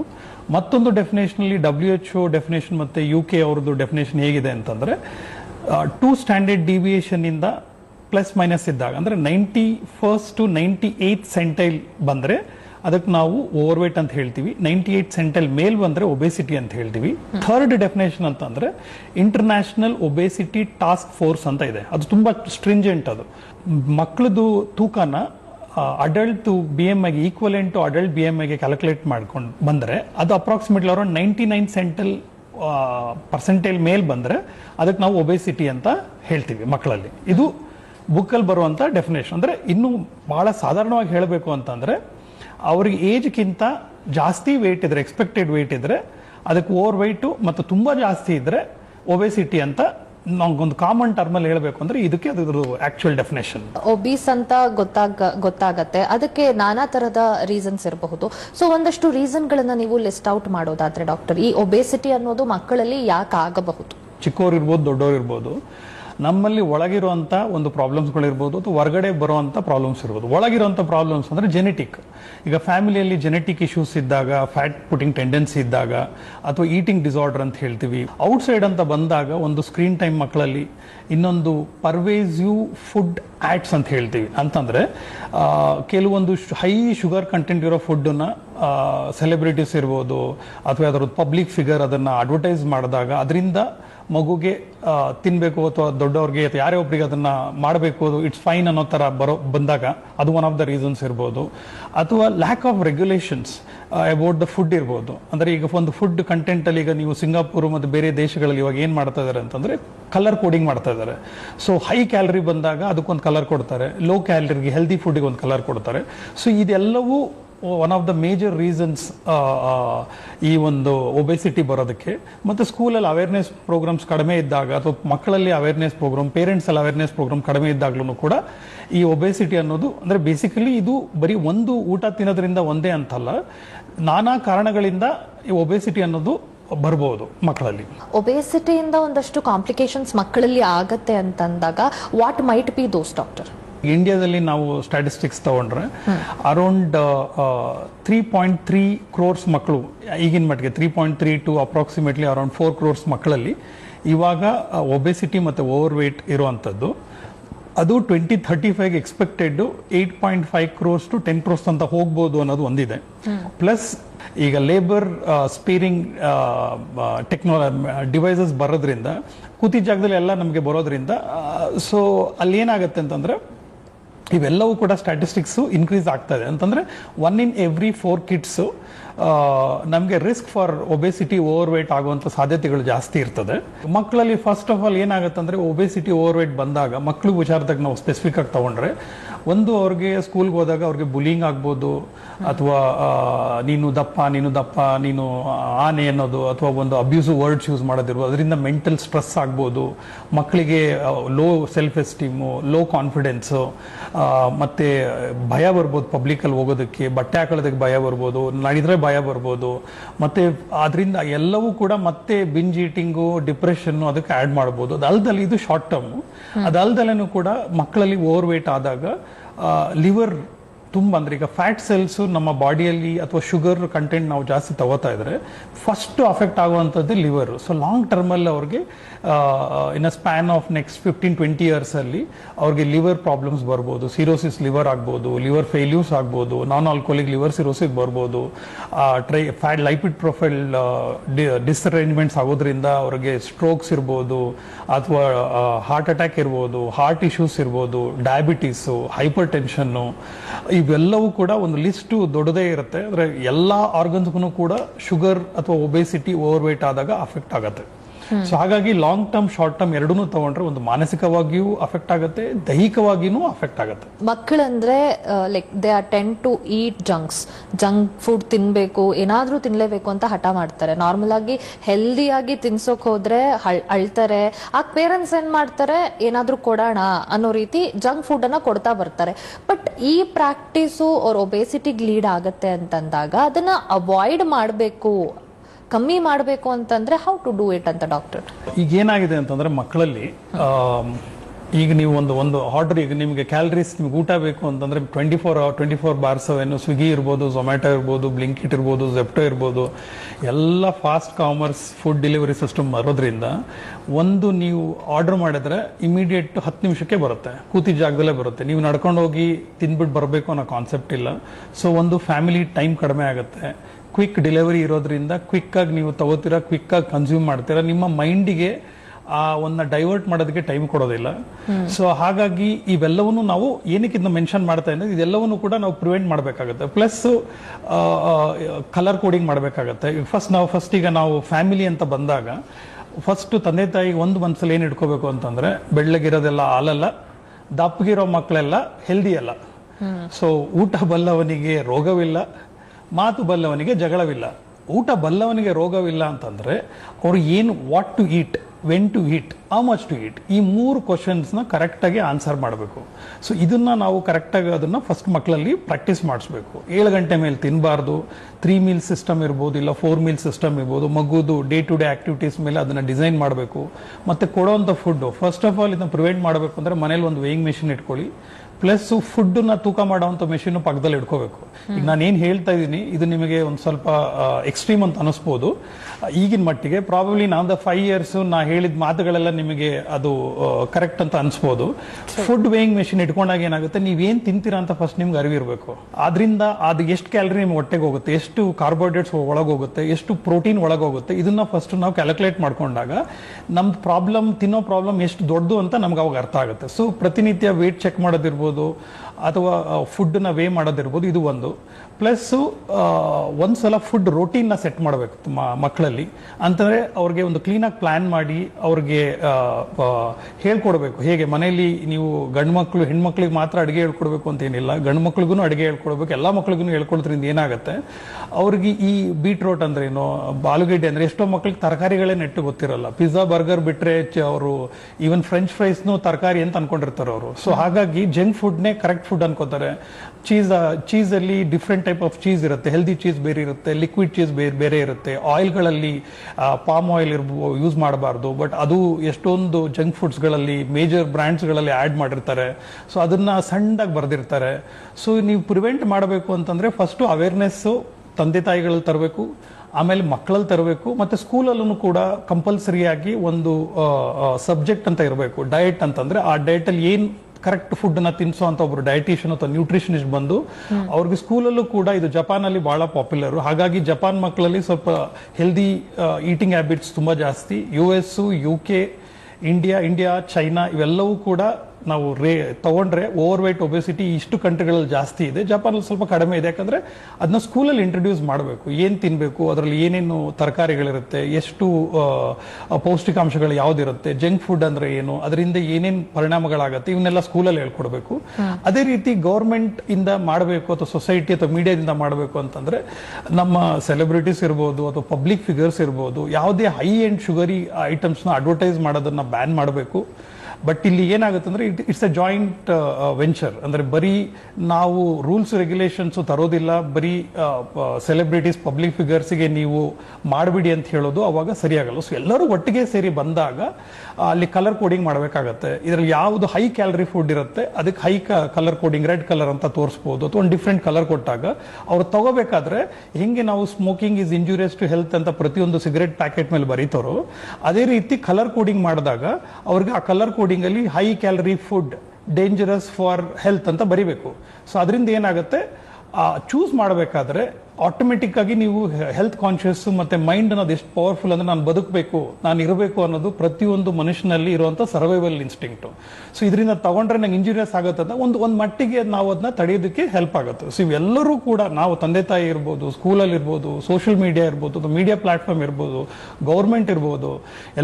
ಮತ್ತೊಂದು ಡೆಫಿನೇಷನಲ್ಲಿ ಡಬ್ಲ್ಯೂ ಎಚ್ ಓ ಡೆಫಿನೇಷನ್ ಮತ್ತೆ ಯು ಕೆ ಅವ್ರದ್ದು ಡೆಫಿನೇಷನ್ ಹೇಗಿದೆ ಅಂತಂದ್ರೆ ಟೂ ಸ್ಟ್ಯಾಂಡರ್ಡ್ ಡಿವಿಯೇಷನ್ ಇಂದ ಪ್ಲಸ್ ಮೈನಸ್ ಇದ್ದಾಗ, ಅಂದ್ರೆ ninety first to ninety eighth centile ಬಂದ್ರೆ ಅದಕ್ಕೆ ನಾವು ಓವರ್ ವೇಟ್ ಅಂತ ಹೇಳ್ತೀವಿ. ನೈಂಟಿ ಏಟ್ ಸೆಂಟೈಲ್ ಮೇಲ್ ಬಂದ್ರೆ ಒಬೆಸಿಟಿ ಅಂತ ಹೇಳ್ತೀವಿ. ಥರ್ಡ್ ಡೆಫಿನೇಷನ್ ಅಂತಂದ್ರೆ ಇಂಟರ್ನ್ಯಾಷನಲ್ ಒಬೆಸಿಟಿ ಟಾಸ್ಕ್ ಫೋರ್ಸ್ ಅಂತ ಇದೆ. ಅದು ತುಂಬಾ ಸ್ಟ್ರಿಂಜೆಂಟ್ ಅದು. ಮಕ್ಕಳದು ತೂಕನ adult B M ಐಗೆ equivalent to adult B M ಐಗೆ calculate ಮಾಡ್ಕೊಂಡು ಬಂದರೆ ಅದು approximately around ninety nine centile percentage ಮೇಲ್ ಬಂದ್ರೆ ಅದಕ್ಕೆ ನಾವು ಒಬೆಸಿಟಿ ಅಂತ ಹೇಳ್ತೀವಿ ಮಕ್ಕಳಲ್ಲಿ. ಇದು ಬುಕ್ಕಲ್ಲಿ ಬರುವಂತ ಡೆಫಿನೇಷನ್ ಅಂದ್ರೆ ಇನ್ನೂ ಬಹಳ ಸಾಧಾರಣವಾಗಿ ಹೇಳಬೇಕು ಅಂತಂದ್ರೆ ಅವ್ರಿಗೆ ಏಜ್ಗಿಂತ ಜಾಸ್ತಿ ವೆಯ್ಟ್ ಇದ್ರೆ ಎಕ್ಸ್ಪೆಕ್ಟೆಡ್ ವೆಯ್ಟ್ ಇದ್ರೆ, ಅದಕ್ಕೆ ಓವರ್ ವೆಯ್ಟು ಮತ್ತು ತುಂಬಾ ಜಾಸ್ತಿ ಇದ್ರೆ ಒಬೆಸಿಟಿ ಅಂತ ನಮ್ಗೊಂದು ಕಾಮನ್ ಟರ್ಮಲ್ಲಿ ಹೇಳಬೇಕು ಅಂದ್ರೆ ಇದಕ್ಕೆ ಅದರದು ಆಕ್ಚುಯಲ್ ಡೆಫಿನೇಷನ್ ಒಬೀಸ್ ಅಂತ ಗೊತ್ತಾಗ ಗೊತ್ತಾಗತ್ತೆ. ಅದಕ್ಕೆ ನಾನಾ ತರದ ರೀಸನ್ಸ್ ಇರಬಹುದು. ಸೊ ಒಂದಷ್ಟು ರೀಸನ್ ಗಳನ್ನ ನೀವು ಲಿಸ್ಟ್ ಔಟ್ ಮಾಡೋದಾದ್ರೆ ಡಾಕ್ಟರ್ ಈ ಒಬೇಸಿಟಿ ಅನ್ನೋದು ಮಕ್ಕಳಲ್ಲಿ ಯಾಕೆ ಆಗಬಹುದು? ಚಿಕ್ಕವ್ರು ಇರ್ಬೋದು ದೊಡ್ಡವ್ರು ಇರ್ಬೋದು. ನಮ್ಮಲ್ಲಿ ಒಳಗಿರುವಂಥ ಒಂದು ಪ್ರಾಬ್ಲಮ್ಸ್ಗಳಿರ್ಬೋದು ಅಥವಾ ಹೊರಗಡೆ ಬರುವಂಥ ಪ್ರಾಬ್ಲಮ್ಸ್ ಇರ್ಬೋದು. ಒಳಗಿರುವಂಥ ಪ್ರಾಬ್ಲಮ್ಸ್ ಅಂದರೆ ಜೆನೆಟಿಕ್ ಈಗ ಫ್ಯಾಮಿಲಿಯಲ್ಲಿ ಜೆನೆಟಿಕ್ ಇಶ್ಯೂಸ್ ಇದ್ದಾಗ ಫ್ಯಾಟ್ ಪುಟಿಂಗ್ ಟೆಂಡೆನ್ಸಿ ಇದ್ದಾಗ, ಅಥವಾ ಈಟಿಂಗ್ ಡಿಸಾರ್ಡರ್ ಅಂತ ಹೇಳ್ತೀವಿ. ಔಟ್ಸೈಡ್ ಅಂತ ಬಂದಾಗ ಒಂದು ಸ್ಕ್ರೀನ್ ಟೈಮ್ ಮಕ್ಕಳಲ್ಲಿ ಇನ್ನೊಂದು ಪರ್ವೇಸಿವ್ ಫುಡ್ ಆಡ್ಸ್ ಅಂತ ಹೇಳ್ತೀವಿ. ಅಂತಂದರೆ ಕೆಲವೊಂದು ಹೈ ಶುಗರ್ ಕಂಟೆಂಟ್ ಇರೋ ಫುಡ್ಡನ್ನು ಸೆಲೆಬ್ರಿಟೀಸ್ ಇರ್ಬೋದು, ಅಥವಾ ಯಾವ್ದಾದ್ರು ಪಬ್ಲಿಕ್ ಫಿಗರ್ ಅದನ್ನು ಅಡ್ವರ್ಟೈಸ್ ಮಾಡಿದಾಗ, ಅದರಿಂದ ಮಗುಗೆ ತಿನ್ಬೇಕು ಅಥವಾ ದೊಡ್ಡವ್ರಿಗೆ ಅಥವಾ ಯಾರೇ ಒಬ್ಬರಿಗೆ ಅದನ್ನ ಮಾಡಬೇಕು ಇಟ್ಸ್ ಫೈನ್ ಅನ್ನೋ ತರ ಬರೋ, ಬಂದಾಗ ಅದು ಒನ್ ಆಫ್ ದ ರೀಸನ್ಸ್ ಇರ್ಬೋದು. ಅಥವಾ lack of regulations about the food ಇರ್ಬೋದು. ಅಂದ್ರೆ ಈಗ ಒಂದು ಫುಡ್ ಕಂಟೆಂಟ್ ಅಲ್ಲಿ ಈಗ ನೀವು ಸಿಂಗಾಪುರ್ ಮತ್ತು ಬೇರೆ ದೇಶಗಳಲ್ಲಿ ಇವಾಗ ಏನ್ ಮಾಡ್ತಾ ಇದ್ದಾರೆ ಅಂತಂದ್ರೆ ಕಲರ್ ಕೋಡಿಂಗ್ ಮಾಡ್ತಾ ಇದ್ದಾರೆ ಸೊ ಹೈ ಕ್ಯಾಲರಿ ಬಂದಾಗ ಅದಕ್ಕೊಂದು ಕಲರ್ ಕೊಡ್ತಾರೆ ಲೋ ಕ್ಯಾಲರಿಗೆ ಹೆಲ್ದಿ ಫುಡ್ಗೆ ಒಂದು ಕಲರ್ ಕೊಡ್ತಾರೆ. ಸೊ ಇದೆಲ್ಲವೂ one of the major reasons ಈ ಒಂದು ಒಬೆಸಿಟಿ ಬರೋದಕ್ಕೆ, ಮತ್ತೆ ಸ್ಕೂಲಲ್ಲಿ ಅವೇರ್ನೆಸ್ ಪ್ರೋಗ್ರಾಮ್ಸ್ ಕಡಿಮೆ ಇದ್ದಾಗ, ಅಥವಾ ಮಕ್ಕಳಲ್ಲಿ ಅವೇರ್ನೆಸ್ ಪ್ರೋಗ್ರಾಮ್ ಪೇರೆಂಟ್ಸ್ ಅಲ್ಲಿ ಅವೇರ್ನೆಸ್ ಪ್ರೋಗ್ರಾಮ್ ಕಡಿಮೆ ಇದ್ದಾಗ್ಲೂ ಕೂಡ ಈ ಒಬೆಸಿಟಿ ಅನ್ನೋದು, ಅಂದ್ರೆ ಬೇಸಿಕಲಿ ಇದು ಬರೀ ಒಂದು ಊಟ ತಿನ್ನೋದ್ರಿಂದ ಒಂದೇ ಅಂತಲ್ಲ, ನಾನಾ ಕಾರಣಗಳಿಂದ ಈ ಒಬೆಸಿಟಿ ಅನ್ನೋದು ಬರ್ಬೋದು ಮಕ್ಕಳಲ್ಲಿ. ಒಬೆಸಿಟಿಯಿಂದ ಒಂದಷ್ಟು ಕಾಂಪ್ಲಿಕೇಶನ್ಸ್ ಮಕ್ಕಳಲ್ಲಿ ಆಗತ್ತೆ ಅಂತಂದಾಗ what might be those doctor ಇಂಡಿಯಾದಲ್ಲಿ ನಾವು ಸ್ಟ್ಯಾಟಿಸ್ಟಿಕ್ಸ್ ತಗೊಂಡ್ರೆ around three point three crores ಮಕ್ಕಳು, ಈಗಿನ ಮಟ್ಟಿಗೆ three point three to approximately around four crores ಮಕ್ಕಳಲ್ಲಿ ಇವಾಗ ಒಬೆಸಿಟಿ ಮತ್ತು ಓವರ್ ವೇಟ್ ಇರುವಂಥದ್ದು. ಅದು twenty thirty five expected eight point five crores to ten crores ಅಂತ ಹೋಗ್ಬೋದು ಅನ್ನೋದು ಒಂದಿದೆ. ಪ್ಲಸ್ ಈಗ ಲೇಬರ್ ಸ್ಪೀರಿಂಗ್ ಟೆಕ್ನಾಲ ಡಿವೈಸಸ್ ಬರೋದ್ರಿಂದ ಕೂತಿ ಜಾಗದಲ್ಲಿ ಎಲ್ಲ ನಮಗೆ ಬರೋದ್ರಿಂದ ಸೊ ಅಲ್ಲಿ ಏನಾಗುತ್ತೆ ಅಂತಂದ್ರೆ ಇವೆಲ್ಲವೂ ಕೂಡ ಸ್ಟ್ಯಾಟಿಸ್ಟಿಕ್ಸು ಇನ್ಕ್ರೀಸ್ ಆಗ್ತದೆ ಅಂತಂದರೆ one in every four kids ನಮಗೆ risk for obesity over weight ಆಗುವಂಥ ಸಾಧ್ಯತೆಗಳು ಜಾಸ್ತಿ ಇರ್ತದೆ. ಮಕ್ಕಳಲ್ಲಿ ಫಸ್ಟ್ ಆಫ್ ಆಲ್ ಏನಾಗುತ್ತೆ ಅಂದರೆ ಒಬೆಸಿಟಿ ಓವರ್ ವೇಟ್ ಬಂದಾಗ ಮಕ್ಕಳು ವಿಚಾರದಾಗ ನಾವು ಸ್ಪೆಸಿಫಿಕ್ ಆಗಿ ತಗೊಂಡ್ರೆ ಒಂದು ಅವ್ರಿಗೆ ಸ್ಕೂಲ್ಗೆ ಹೋದಾಗ ಅವ್ರಿಗೆ ಬುಲಿಂಗ್ ಆಗ್ಬೋದು ಅಥವಾ ನೀನು ದಪ್ಪ ನೀನು ದಪ್ಪ, ನೀನು ಆನೆ ಅನ್ನೋದು ಅಥವಾ ಒಂದು ಅಬ್ಯೂಸಿವ್ ವರ್ಡ್ಸ್ ಯೂಸ್ ಮಾಡೋದಿರ್ಬೋದು. ಅದರಿಂದ ಮೆಂಟಲ್ ಸ್ಟ್ರೆಸ್ ಆಗ್ಬೋದು. ಮಕ್ಕಳಿಗೆ low self esteem low confidence ಮತ್ತು ಭಯ ಬರ್ಬೋದು ಪಬ್ಲಿಕಲ್ಲಿ ಹೋಗೋದಕ್ಕೆ, ಬಟ್ಟೆ ಹಾಕೊಳ್ಳೋದಕ್ಕೆ ಭಯ ಬರ್ಬೋದು. ನಡೆದ್ರೆ ಭಯ ಬರ್ಬೋದು. ಮತ್ತೆ ಅದರಿಂದ ಎಲ್ಲವೂ ಕೂಡ ಮತ್ತೆ ಬಿಂಜ್ ಈಟಿಂಗು ಡಿಪ್ರೆಷನ್ ಅದಕ್ಕೆ ಆ್ಯಡ್ ಮಾಡ್ಬೋದು. ಅದಲ್ದಲ್ಲಿ ಇದು ಶಾರ್ಟ್ ಟರ್ಮ್ ಅದಲ್ದಲ್ಲೂ ಕೂಡ ಮಕ್ಕಳಲ್ಲಿ ಓವರ್ ವೇಟ್ ಆದಾಗ ಲಿವರ್ ತುಂಬ ಅಂದ್ರೆ ಈಗ ಫ್ಯಾಟ್ ಸೆಲ್ಸ್ ನಮ್ಮ ಬಾಡಿಯಲ್ಲಿ ಅಥವಾ ಶುಗರ್ ಕಂಟೆಂಟ್ ನಾವು ಜಾಸ್ತಿ ತಗೋತಾ ಇದ್ರೆ ಫಸ್ಟ್ ಅಫೆಕ್ಟ್ ಆಗುವಂಥದ್ದು ಲಿವರ್ ಸೊ ಲಾಂಗ್ ಟರ್ಮಲ್ಲಿ ಅವ್ರಿಗೆ in a span of next fifteen twenty years ಅಲ್ಲಿ ಅವ್ರಿಗೆ ಲಿವರ್ ಪ್ರಾಬ್ಲಮ್ಸ್ ಬರ್ಬೋದು ಸಿರೋಸಿಸ್ ಲಿವರ್ ಆಗ್ಬೋದು ಲಿವರ್ ಫೇಲ್ಯೂಸ್ ಆಗ್ಬೋದು ನಾನ್ ಆಲ್ಕೋಲಿಕ್ ಲಿವರ್ ಸಿರೋಸಿಸ್ ಬರ್ಬೋದು tri fat lipid profile disarrangements ಆಗೋದ್ರಿಂದ ಅವ್ರಿಗೆ ಸ್ಟ್ರೋಕ್ಸ್ ಇರ್ಬೋದು, ಅಥವಾ ಹಾರ್ಟ್ ಅಟ್ಯಾಕ್ ಇರ್ಬೋದು ಹಾರ್ಟ್ ಇಶ್ಯೂಸ್ ಇರ್ಬೋದು ಡಯಾಬಿಟೀಸು ಹೈಪರ್ ಟೆನ್ಷನ್ನು ಇವೆಲ್ಲವೂ ಕೂಡ ಒಂದು ಲಿಸ್ಟ್ ದೊಡ್ಡದೇ ಇರುತ್ತೆ. ಅಂದ್ರೆ ಎಲ್ಲಾ ಆರ್ಗನ್ಸ್ಗೂ ಕೂಡ ಶುಗರ್ ಅಥವಾ ಒಬೆಸಿಟಿ ಓವರ್ ವೇಟ್ ಆದಾಗ ಅಫೆಕ್ಟ್ ಆಗುತ್ತೆ. ಸೊ ಹಾಗಾಗಿ ಲಾಂಗ್ ಟರ್ಮ್ ಶಾರ್ಟ್ ಟರ್ಮ್ ಎರಡೂ ತಗೊಂಡ್ರೆ ಒಂದು ಮಾನಸಿಕವಾಗಿಯೂ ಅಫೆಕ್ಟ್ ಆಗುತ್ತೆ ದೈಹಿಕವಾಗಿಯೂ ಅಫೆಕ್ಟ್ ಆಗುತ್ತೆ. ಮಕ್ಕಳಂದ್ರೆ like they are tend to eat junks junk food ತಿನ್ಬೇಕು, ಏನಾದ್ರೂ ತಿನ್ಲೇಬೇಕು ಅಂತ ಹಠ ಮಾಡ್ತಾರೆ. ನಾರ್ಮಲ್ ಆಗಿ ಹೆಲ್ದಿಯಾಗಿ ತಿನ್ಸೋಕ್ ಹೋದ್ರೆ ಅಳ್ತಾರೆ. ಆ ಪೇರೆಂಟ್ಸ್ ಏನ್ ಮಾಡ್ತಾರೆ? ಏನಾದ್ರೂ ಕೊಡೋಣ ಅನ್ನೋ ರೀತಿ ಜಂಕ್ ಫುಡ್ ಅನ್ನ ಕೊಡ್ತಾ ಬರ್ತಾರೆ. ಬಟ್ ಈ ಪ್ರಾಕ್ಟೀಸು ಅವ್ರ ಒಬೇಸಿಟಿಗೆ ಲೀಡ್ ಆಗುತ್ತೆ ಅಂತಂದಾಗ, ಅದನ್ನ ಅವಾಯ್ಡ್ ಮಾಡಬೇಕು ಕಮ್ಮಿ ಮಾಡಬೇಕು ಅಂತಂದ್ರೆ ಹೌ ಟು ಡೂ ಇಟ್ ಅಂತ ಡಾಕ್ಟರ್ ಈಗ ಏನಾಗಿದೆ ಅಂತಂದ್ರೆ ಮಕ್ಕಳಲ್ಲಿ ಈಗ ನೀವು ಒಂದು ಒಂದು ಆರ್ಡರ್ ಈಗ ನಿಮಗೆ ಕ್ಯಾಲರೀಸ್ ನಿಮ್ಗೆ ಊಟ ಬೇಕು ಅಂತಂದ್ರೆ twenty four twenty four bars ಏನು ಸ್ವಿಗ್ಗಿ ಇರ್ಬೋದು ಝೊಮ್ಯಾಟೊ ಇರ್ಬೋದು ಬ್ಲಿಂಕಿಟ್ ಇರ್ಬೋದು ಜೆಪ್ಟೋ ಇರ್ಬೋದು, ಎಲ್ಲ fast commerce food delivery system ಬರೋದ್ರಿಂದ ಒಂದು ನೀವು ಆರ್ಡರ್ ಮಾಡಿದ್ರೆ ಇಮಿಡಿಯೇಟ್ ಹತ್ತು ನಿಮಿಷಕ್ಕೆ ಬರುತ್ತೆ, ಕೂತಿ ಜಾಗದಲ್ಲೇ ಬರುತ್ತೆ. ನೀವು ನಡ್ಕೊಂಡು ಹೋಗಿ ತಿಂದ್ಬಿಟ್ಟು ಬರಬೇಕು ಅನ್ನೋ ಕಾನ್ಸೆಪ್ಟ್ ಇಲ್ಲ. ಸೊ ಒಂದು ಫ್ಯಾಮಿಲಿ ಟೈಮ್ ಕಡಿಮೆ ಆಗುತ್ತೆ. ಕ್ವಿಕ್ ಡೆಲಿವರಿ ಇರೋದ್ರಿಂದ ಕ್ವಿಕ್ ಆಗಿ ನೀವು ತಗೋತೀರಾ ಕ್ವಿಕ್ ಆಗಿ ಕನ್ಸ್ಯೂಮ್ ಮಾಡ್ತೀರಾ ನಿಮ್ಮ ಮೈಂಡಿಗೆ ಆ ಒಂದು ಡೈವರ್ಟ್ ಮಾಡೋದಕ್ಕೆ ಟೈಮ್ ಕೊಡೋದಿಲ್ಲ. ಸೊ ಹಾಗಾಗಿ ಇವೆಲ್ಲವನ್ನು ನಾವು ಏನಕ್ಕಿಂತ ಮೆನ್ಷನ್ ಮಾಡ್ತಾ ಇದ್ದೀವಿ ಇದೆಲ್ಲವನ್ನು ಕೂಡ ನಾವು ಪ್ರಿವೆಂಟ್ ಮಾಡಬೇಕಾಗುತ್ತೆ. ಪ್ಲಸ್ ಕಲರ್ ಕೋಡಿಂಗ್ ಮಾಡಬೇಕಾಗತ್ತೆ. ಫಸ್ಟ್ ನಾವು ಫಸ್ಟ್ ಈಗ ನಾವು ಫ್ಯಾಮಿಲಿ ಅಂತ ಬಂದಾಗ ಫಸ್ಟ್ ತಂದೆ ತಾಯಿ ಒಂದು ಮನ್ಸಲ್ಲಿ ಏನು ಇಟ್ಕೋಬೇಕು ಅಂತಂದ್ರೆ ಬೆಳ್ಳಗಿರೋದೆಲ್ಲ ಹಾಲಲ್ಲ ದಪ್ಪಗಿರೋ ಮಕ್ಕಳೆಲ್ಲ ಹೆಲ್ದಿ ಅಲ್ಲ. ಸೊ ಊಟ ಬಲ್ಲವನಿಗೆ ರೋಗವಿಲ್ಲ ಮಾತು ಬಲ್ಲವನಿಗೆ ಜಗಳವಿಲ್ಲ. ಊಟ ಬಲ್ಲವನಿಗೆ ರೋಗವಿಲ್ಲ ಅಂತಂದರೆ ಅವ್ರು ಏನು what to eat when to eat ಆ ಮಚ್ ಟು ಈಟ್ ಈ ಮೂರು ಕ್ವಶನ್ಸ್ನ ಕರೆಕ್ಟಾಗಿ ಆನ್ಸರ್ ಮಾಡಬೇಕು. ಸೊ ಇದನ್ನು ನಾವು ಕರೆಕ್ಟಾಗಿ ಅದನ್ನು ಫಸ್ಟ್ ಮಕ್ಕಳಲ್ಲಿ ಪ್ರಾಕ್ಟೀಸ್ ಮಾಡಿಸ್ಬೇಕು. ಏಳು ಗಂಟೆ ಮೇಲೆ ತಿನ್ನಬಾರ್ದು ತ್ರೀ ಮೀಲ್ ಸಿಸ್ಟಮ್ ಇರ್ಬೋದು, ಇಲ್ಲ ಫೋರ್ ಮೀಲ್ ಸಿಸ್ಟಮ್ ಇರ್ಬೋದು, ಮಗುದು ಡೇ ಟು ಡೇ ಆ್ಯಕ್ಟಿವಿಟೀಸ್ ಮೇಲೆ ಅದನ್ನು ಡಿಸೈನ್ ಮಾಡಬೇಕು. ಮತ್ತು ಕೊಡೋವಂಥ ಫುಡ್ ಫಸ್ಟ್ ಆಫ್ ಆಲ್ ಇದನ್ನು ಪ್ರಿವೆಂಟ್ ಮಾಡಬೇಕು ಅಂದರೆ ಮನೇಲಿ ಒಂದು ವೇಯಿಂಗ್ ಮೆಷಿನ್ ಇಟ್ಕೊಳ್ಳಿ. ಪ್ಲಸ್ ಫುಡ್ನ ತೂಕ ಮಾಡುವಂತ ಮೆಷಿನ್ ಪಕ್ಕದಲ್ಲಿ ಇಟ್ಕೋಬೇಕು. ಈಗ ನಾನು ಏನ್ ಹೇಳ್ತಾ ಇದ್ದೀನಿ ಇದು ನಿಮಗೆ ಒಂದು ಸ್ವಲ್ಪ ಎಕ್ಸ್ಟ್ರೀಮ್ ಅಂತ ಅನಿಸ್ಬೋದು. ಈಗಿನ ಮಟ್ಟಿಗೆ ಪ್ರಾಬಬ್ಲಿ ನಾನ್ ದ ಫೈವ್ ಇಯರ್ಸ್ ನಾ ಹೇಳಿದ ಮಾತುಗಳೆಲ್ಲ ನಿಮಗೆ ಅದು ಕರೆಕ್ಟ್ ಅಂತ ಅನ್ಸ್ಬೋದು. ಫುಡ್ ವೇಯಿಂಗ್ ಮೆಷಿನ್ ಇಟ್ಕೊಂಡಾಗ ಏನಾಗುತ್ತೆ ನೀವೇನ್ ತಿಂತೀರಾ ಅಂತ ಫಸ್ಟ್ ನಿಮ್ಗೆ ಅರಿವಿರಬೇಕು ಅದರಿಂದ ಅದು ಎಷ್ಟು ಕ್ಯಾಲರಿ ನಿಮ್ಗೆ ಹೊಟ್ಟೆಗೆ ಹೋಗುತ್ತೆ, ಎಷ್ಟು ಕಾರ್ಬೋಹೈಡ್ರೇಟ್ಸ್ ಒಳಗೋಗುತ್ತೆ, ಎಷ್ಟು ಪ್ರೋಟೀನ್ ಒಳಗೋಗುತ್ತೆ ಇದನ್ನ ಫಸ್ಟ್ ನಾವು ಕ್ಯಾಲ್ಕುಲೇಟ್ ಮಾಡ್ಕೊಂಡಾಗ ನಮ್ದು ಪ್ರಾಬ್ಲಮ್ ತಿನ್ನೋ ಪ್ರಾಬ್ಲಮ್ ಎಷ್ಟು ದೊಡ್ಡದು ಅಂತ ನಮ್ಗೆ ಅವಾಗ ಅರ್ಥ ಆಗುತ್ತೆ. ಸೊ ಪ್ರತಿನಿತ್ಯ ವೇಟ್ ಚೆಕ್ ಮಾಡೋದಿರ್ಬೋದು ಅಥವಾ ಫುಡ್ನ ವೇ ಮಾಡೋದಿರ್ಬೋದು, ಇದು ಒಂದು. ಪ್ಲಸ್ ಒಂದ್ಸಲ ಫುಡ್ ರೊಟೀನ್ನ ಸೆಟ್ ಮಾಡಬೇಕು ಮಕ್ಕಳಲ್ಲಿ. ಅಂತಂದ್ರೆ, ಅವ್ರಿಗೆ ಒಂದು ಕ್ಲೀನಾಗಿ ಪ್ಲಾನ್ ಮಾಡಿ, ಅವ್ರಿಗೆ ಹೇಳ್ಕೊಡ್ಬೇಕು. ಹೇಗೆ? ಮನೆಯಲ್ಲಿ ನೀವು ಗಂಡು ಮಕ್ಕಳು ಹೆಣ್ಮಕ್ಳಿಗೆ ಮಾತ್ರ ಅಡುಗೆ ಹೇಳ್ಕೊಡ್ಬೇಕು ಅಂತೇನಿಲ್ಲ ಗಂಡು ಮಕ್ಳಿಗೂ ಅಡುಗೆ ಹೇಳ್ಕೊಡ್ಬೇಕು. ಎಲ್ಲ ಮಕ್ಳಿಗೂ ಹೇಳ್ಕೊಡೋದ್ರಿಂದ ಏನಾಗುತ್ತೆ? ಅವ್ರಿಗೆ ಈ ಬೀಟ್ರೋಟ್ ಅಂದ್ರೇನು ಏನು ಆಲೂಗೆಡ್ಡೆ ಅಂದ್ರೆ ಎಷ್ಟೋ ಮಕ್ಳಿಗೆ ತರಕಾರಿಗಳೇ ನೆಟ್ಟು ಗೊತ್ತಿರಲ್ಲ. ಪಿಜ್ಜಾ ಬರ್ಗರ್ ಬಿಟ್ರೆ ಅವರು ಈವನ್ ಫ್ರೆಂಚ್ ಫ್ರೈಸ್ನು ತರಕಾರಿ ಅಂತ ಅನ್ಕೊಂಡಿರ್ತಾರೆ ಅವರು ಸೊ ಹಾಗಾಗಿ ಜಂಕ್ ಫುಡ್ನೇ ಕರೆಕ್ಟ್ ಫುಡ್ ಅನ್ಕೋತಾರೆ. ಚೀಸ್ ಅಲ್ಲಿ ಡಿಫ್ರೆಂಟ್ ಟೈಪ್ ಆಫ್ ಚೀಸ್ ಇರುತ್ತೆ. ಹೆಲ್ದಿ ಚೀಸ್ ಬೇರೆ ಇರುತ್ತೆ. ಲಿಕ್ವಿಡ್ ಚೀಸ್ ಬೇರೆ ಬೇರೆ ಇರುತ್ತೆ. ಆಯಿಲ್ಗಳಲ್ಲಿ ಪಾಮ್ ಆಯಿಲ್ ಇರ್ಬೋ ಯೂಸ್ ಮಾಡಬಾರ್ದು. ಬಟ್ ಅದು ಎಷ್ಟೊಂದು ಜಂಕ್ ಫುಡ್ಸ್ಗಳಲ್ಲಿ ಮೇಜರ್ ಬ್ರ್ಯಾಂಡ್ಸ್ಗಳಲ್ಲಿ ಆ್ಯಡ್ ಮಾಡಿರ್ತಾರೆ. ಸೊ ಅದನ್ನ ಸಣ್ಣದಾಗಿ ಬರೆದಿರ್ತಾರೆ. ಸೊ ನೀವು ಪ್ರಿವೆಂಟ್ ಮಾಡಬೇಕು ಅಂತಂದ್ರೆ ಫಸ್ಟ್ ಅವೇರ್ನೆಸ್ಸು ತಂದೆ ತಾಯಿಗಳಲ್ಲಿ ತರಬೇಕು, ಆಮೇಲೆ ಮಕ್ಕಳಲ್ಲಿ ತರಬೇಕು, ಮತ್ತೆ ಸ್ಕೂಲಲ್ಲೂ ಕೂಡ ಕಂಪಲ್ಸರಿಯಾಗಿ ಒಂದು ಸಬ್ಜೆಕ್ಟ್ ಅಂತ ಇರಬೇಕು. ಡಯಟ್ ಅಂತಂದ್ರೆ ಆ ಡಯಟ್ ಅಲ್ಲಿ ಏನ್ ಕರೆಕ್ಟ್ ಫುಡ್ನ ತಿನ್ಸೋ ಅಂತ ಒಬ್ರು ಡಯಟಿಷಿಯನ್ ಅಥವಾ ನ್ಯೂಟ್ರಿಷನಿಸ್ಟ್ ಬಂದು ಅವ್ರಿಗೆ ಸ್ಕೂಲಲ್ಲೂ ಕೂಡ ಇದು ಜಪಾನ್ ಅಲ್ಲಿ ಬಹಳ ಪಾಪ್ಯುಲರ್ ಹಾಗಾಗಿ ಜಪಾನ್ ಮಕ್ಕಳಲ್ಲಿ ಸ್ವಲ್ಪ ಹೆಲ್ದಿ ಈಟಿಂಗ್ ಹ್ಯಾಬಿಟ್ಸ್ ತುಂಬಾ ಜಾಸ್ತಿ. U S U K India India China ಇವೆಲ್ಲವೂ ಕೂಡ ನಾವು ರೇ ತಗೊಂಡ್ರೆ ಓವರ್ ವೈಟ್ ಒಬೆಸಿಟಿ ಇಷ್ಟು ಕಂಟ್ರಿಗಳಲ್ಲಿ ಜಾಸ್ತಿ ಇದೆ. ಜಪಾನಲ್ಲಿ ಸ್ವಲ್ಪ ಕಡಿಮೆ ಇದೆ. ಯಾಕಂದ್ರೆ ಅದನ್ನ ಸ್ಕೂಲಲ್ಲಿ ಇಂಟ್ರೊಡ್ಯೂಸ್ ಮಾಡಬೇಕು. ಏನು ತಿನ್ನಬೇಕು ಅದರಲ್ಲಿ ಏನೇನು ತರಕಾರಿಗಳಿರುತ್ತೆ? ಎಷ್ಟು ಪೌಷ್ಟಿಕಾಂಶಗಳು ಯಾವ್ದಿರುತ್ತೆ? ಜಂಕ್ ಫುಡ್ ಅಂದ್ರೆ ಏನು? ಅದರಿಂದ ಏನೇನು ಪರಿಣಾಮಗಳಾಗುತ್ತೆ? ಇವನ್ನೆಲ್ಲ ಸ್ಕೂಲಲ್ಲಿ ಹೇಳ್ಕೊಡ್ಬೇಕು. ಅದೇ ರೀತಿ ಗೌರ್ಮೆಂಟ್ ಇಂದ ಮಾಡಬೇಕು ಅಥವಾ ಸೊಸೈಟಿ ಅಥವಾ ಮೀಡಿಯಾದಿಂದ ಮಾಡಬೇಕು ಅಂತಂದ್ರೆ ನಮ್ಮ ಸೆಲೆಬ್ರಿಟೀಸ್ ಇರ್ಬೋದು ಅಥವಾ ಪಬ್ಲಿಕ್ ಫಿಗರ್ಸ್ ಇರ್ಬೋದು ಯಾವುದೇ ಹೈ ಅಂಡ್ ಶುಗರಿ ಐಟಮ್ಸ್ನ ಅಡ್ವರ್ಟೈಸ್ ಮಾಡೋದನ್ನ ಬ್ಯಾನ್ ಮಾಡಬೇಕು. ಬಟ್ ಇಲ್ಲಿ ಏನಾಗುತ್ತೆ ಅಂದ್ರೆ ಇಟ್ಸ್ ಅ ಜಾಯಿಂಟ್ ವೆಂಚರ್ ಅಂದ್ರೆ ಬರೀ ನಾವು ರೂಲ್ಸ್ ರೆಗ್ಯುಲೇಷನ್ಸು ತರೋದಿಲ್ಲ, ಬರೀ ಸೆಲೆಬ್ರಿಟೀಸ್ ಪಬ್ಲಿಕ್ ಫಿಗರ್ಸ್ಗೆ ನೀವು ಮಾಡಬಿಡಿ ಅಂತ ಹೇಳೋದು ಅವಾಗ ಸರಿಯಾಗಲ್ಲ. ಸೊ ಎಲ್ಲರೂ ಒಟ್ಟಿಗೆ ಸೇರಿ ಬಂದಾಗ ಅಲ್ಲಿ ಕಲರ್ ಕೋಡಿಂಗ್ ಮಾಡಬೇಕಾಗತ್ತೆ. ಇದರಲ್ಲಿ ಯಾವುದು ಹೈ ಕ್ಯಾಲರಿ ಫುಡ್ ಇರುತ್ತೆ, ಅದಕ್ಕೆ high colour coding red colour ಅಂತ ತೋರಿಸಬಹುದು ಅಥವಾ ಒಂದು ಡಿಫ್ರೆಂಟ್ ಕಲರ್ ಕೊಟ್ಟಾಗ ಅವ್ರು ತಗೋಬೇಕಾದ್ರೆ ಹೆಂಗೆ ನಾವು smoking is injurious to health ಅಂತ ಪ್ರತಿಯೊಂದು ಸಿಗರೆಟ್ ಪ್ಯಾಕೆಟ್ ಮೇಲೆ ಬರೀತಾರೋ, ಅದೇ ರೀತಿ ಕಲರ್ ಕೋಡಿಂಗ್ ಮಾಡಿದಾಗ ಅವ್ರಿಗೆ ಆ ಕಲರ್ ಕೋಡಿಂಗ್ ಅಲ್ಲಿ high calorie food dangerous for health ಅಂತ ಬರಿಬೇಕು. ಸೊ ಅದರಿಂದ ಏನಾಗುತ್ತೆ? ಚೂಸ್ ಮಾಡಬೇಕಾದ್ರೆ ಆಟೋಮೆಟಿಕ್ ಆಗಿ ನೀವು ಹೆಲ್ತ್ ಕಾನ್ಶಿಯಸ್ ಮತ್ತೆ ಮೈಂಡ್ ಅನ್ನೋದು ಎಷ್ಟು ಪವರ್ಫುಲ್ ಅಂದ್ರೆ ನಾನು ಬದುಕಬೇಕು, ನಾನು ಇರಬೇಕು ಅನ್ನೋದು ಪ್ರತಿಯೊಂದು ಮನುಷ್ಯನಲ್ಲಿ ಇರುವಂತ ಸರ್ವೈವಲ್ ಇನ್ಸ್ಟಿಂಕ್ಟ್ ಸೊ ಇದರಿಂದ ತಗೊಂಡ್ರೆ ನಂಗೆ ಇಂಜುರಿಯಸ್ ಆಗುತ್ತೆ ಅಂತ ಒಂದು ಒಂದು ಮಟ್ಟಿಗೆ ನಾವು ಅದನ್ನ ತಡೆಯೋದಕ್ಕೆ ಹೆಲ್ಪ್ ಆಗುತ್ತೆ. ಸೊ ಇವೆಲ್ಲರೂ ಕೂಡ ನಾವು ತಂದೆ ತಾಯಿ ಇರ್ಬೋದು ಸ್ಕೂಲಲ್ಲಿ ಇರ್ಬೋದು ಸೋಷಿಯಲ್ ಮೀಡಿಯಾ ಇರ್ಬೋದು ಮೀಡಿಯಾ ಪ್ಲಾಟ್ಫಾರ್ಮ್ ಇರ್ಬೋದು ಗೌರ್ಮೆಂಟ್ ಇರ್ಬೋದು,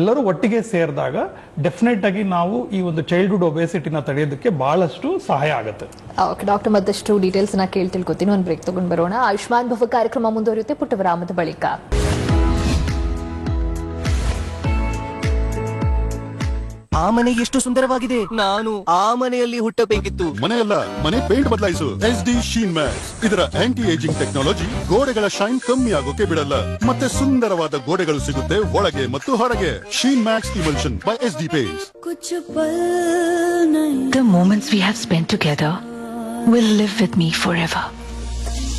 ಎಲ್ಲರೂ ಒಟ್ಟಿಗೆ ಸೇರಿದಾಗ ಡೆಫಿನೆಟ್ ಆಗಿ ನಾವು ಈ ಒಂದು ಚೈಲ್ಡ್ಹುಡ್ ಒಬೆಸಿಟಿನ ತಡೆಯೋದಕ್ಕೆ ಬಹಳಷ್ಟು ಸಹಾಯ ಆಗುತ್ತೆ. ಡಾಕ್ಟರ್ ಮತ್ತಷ್ಟು ಡೀಟೇಲ್ಸ್ ಕೇಳಿ ತಿಳ್ಕೊತೀನಿ ಒಂದು ಬ್ರೇಕ್ ತಗೊಂಡ್ ಬರೋಣ. ಆಯುಷ್ಮಾನ್ ಪೂರ್ವ ಕಾರ್ಯಕ್ರಮ ಮುಂದುವರಿಯುತ್ತೆ. ಪುಟ್ಟವಿರಾಮದ ಬಳಿಕ. ಆ ಮನೆ ಎಷ್ಟು ಸುಂದರವಾಗಿದೆ. ನಾನು ಆ ಮನೆಯಲ್ಲಿ ಹುಟ್ಟಬೇಕಿತ್ತು ಮನೆಯಲ್ಲ ಮನೆ ಪೇಂಟ್ ಬದಲಾಯಿಸು. S D shine max. ಇದರ ಆಂಟಿ ಏಜಿಂಗ್ ಟೆಕ್ನಾಲಜಿ ಗೋಡೆಗಳ ಶೈನ್ ಕಮ್ಮಿ ಆಗೋಕೆ ಬಿಡಲ್ಲ. ಮತ್ತೆ ಸುಂದರವಾದ ಗೋಡೆಗಳು ಸಿಗುತ್ತೆ ಒಳಗೆ ಮತ್ತು ಹೊರಗೆ. Shine max emulsion by S D phase moments moments we have spent together will live with me forever.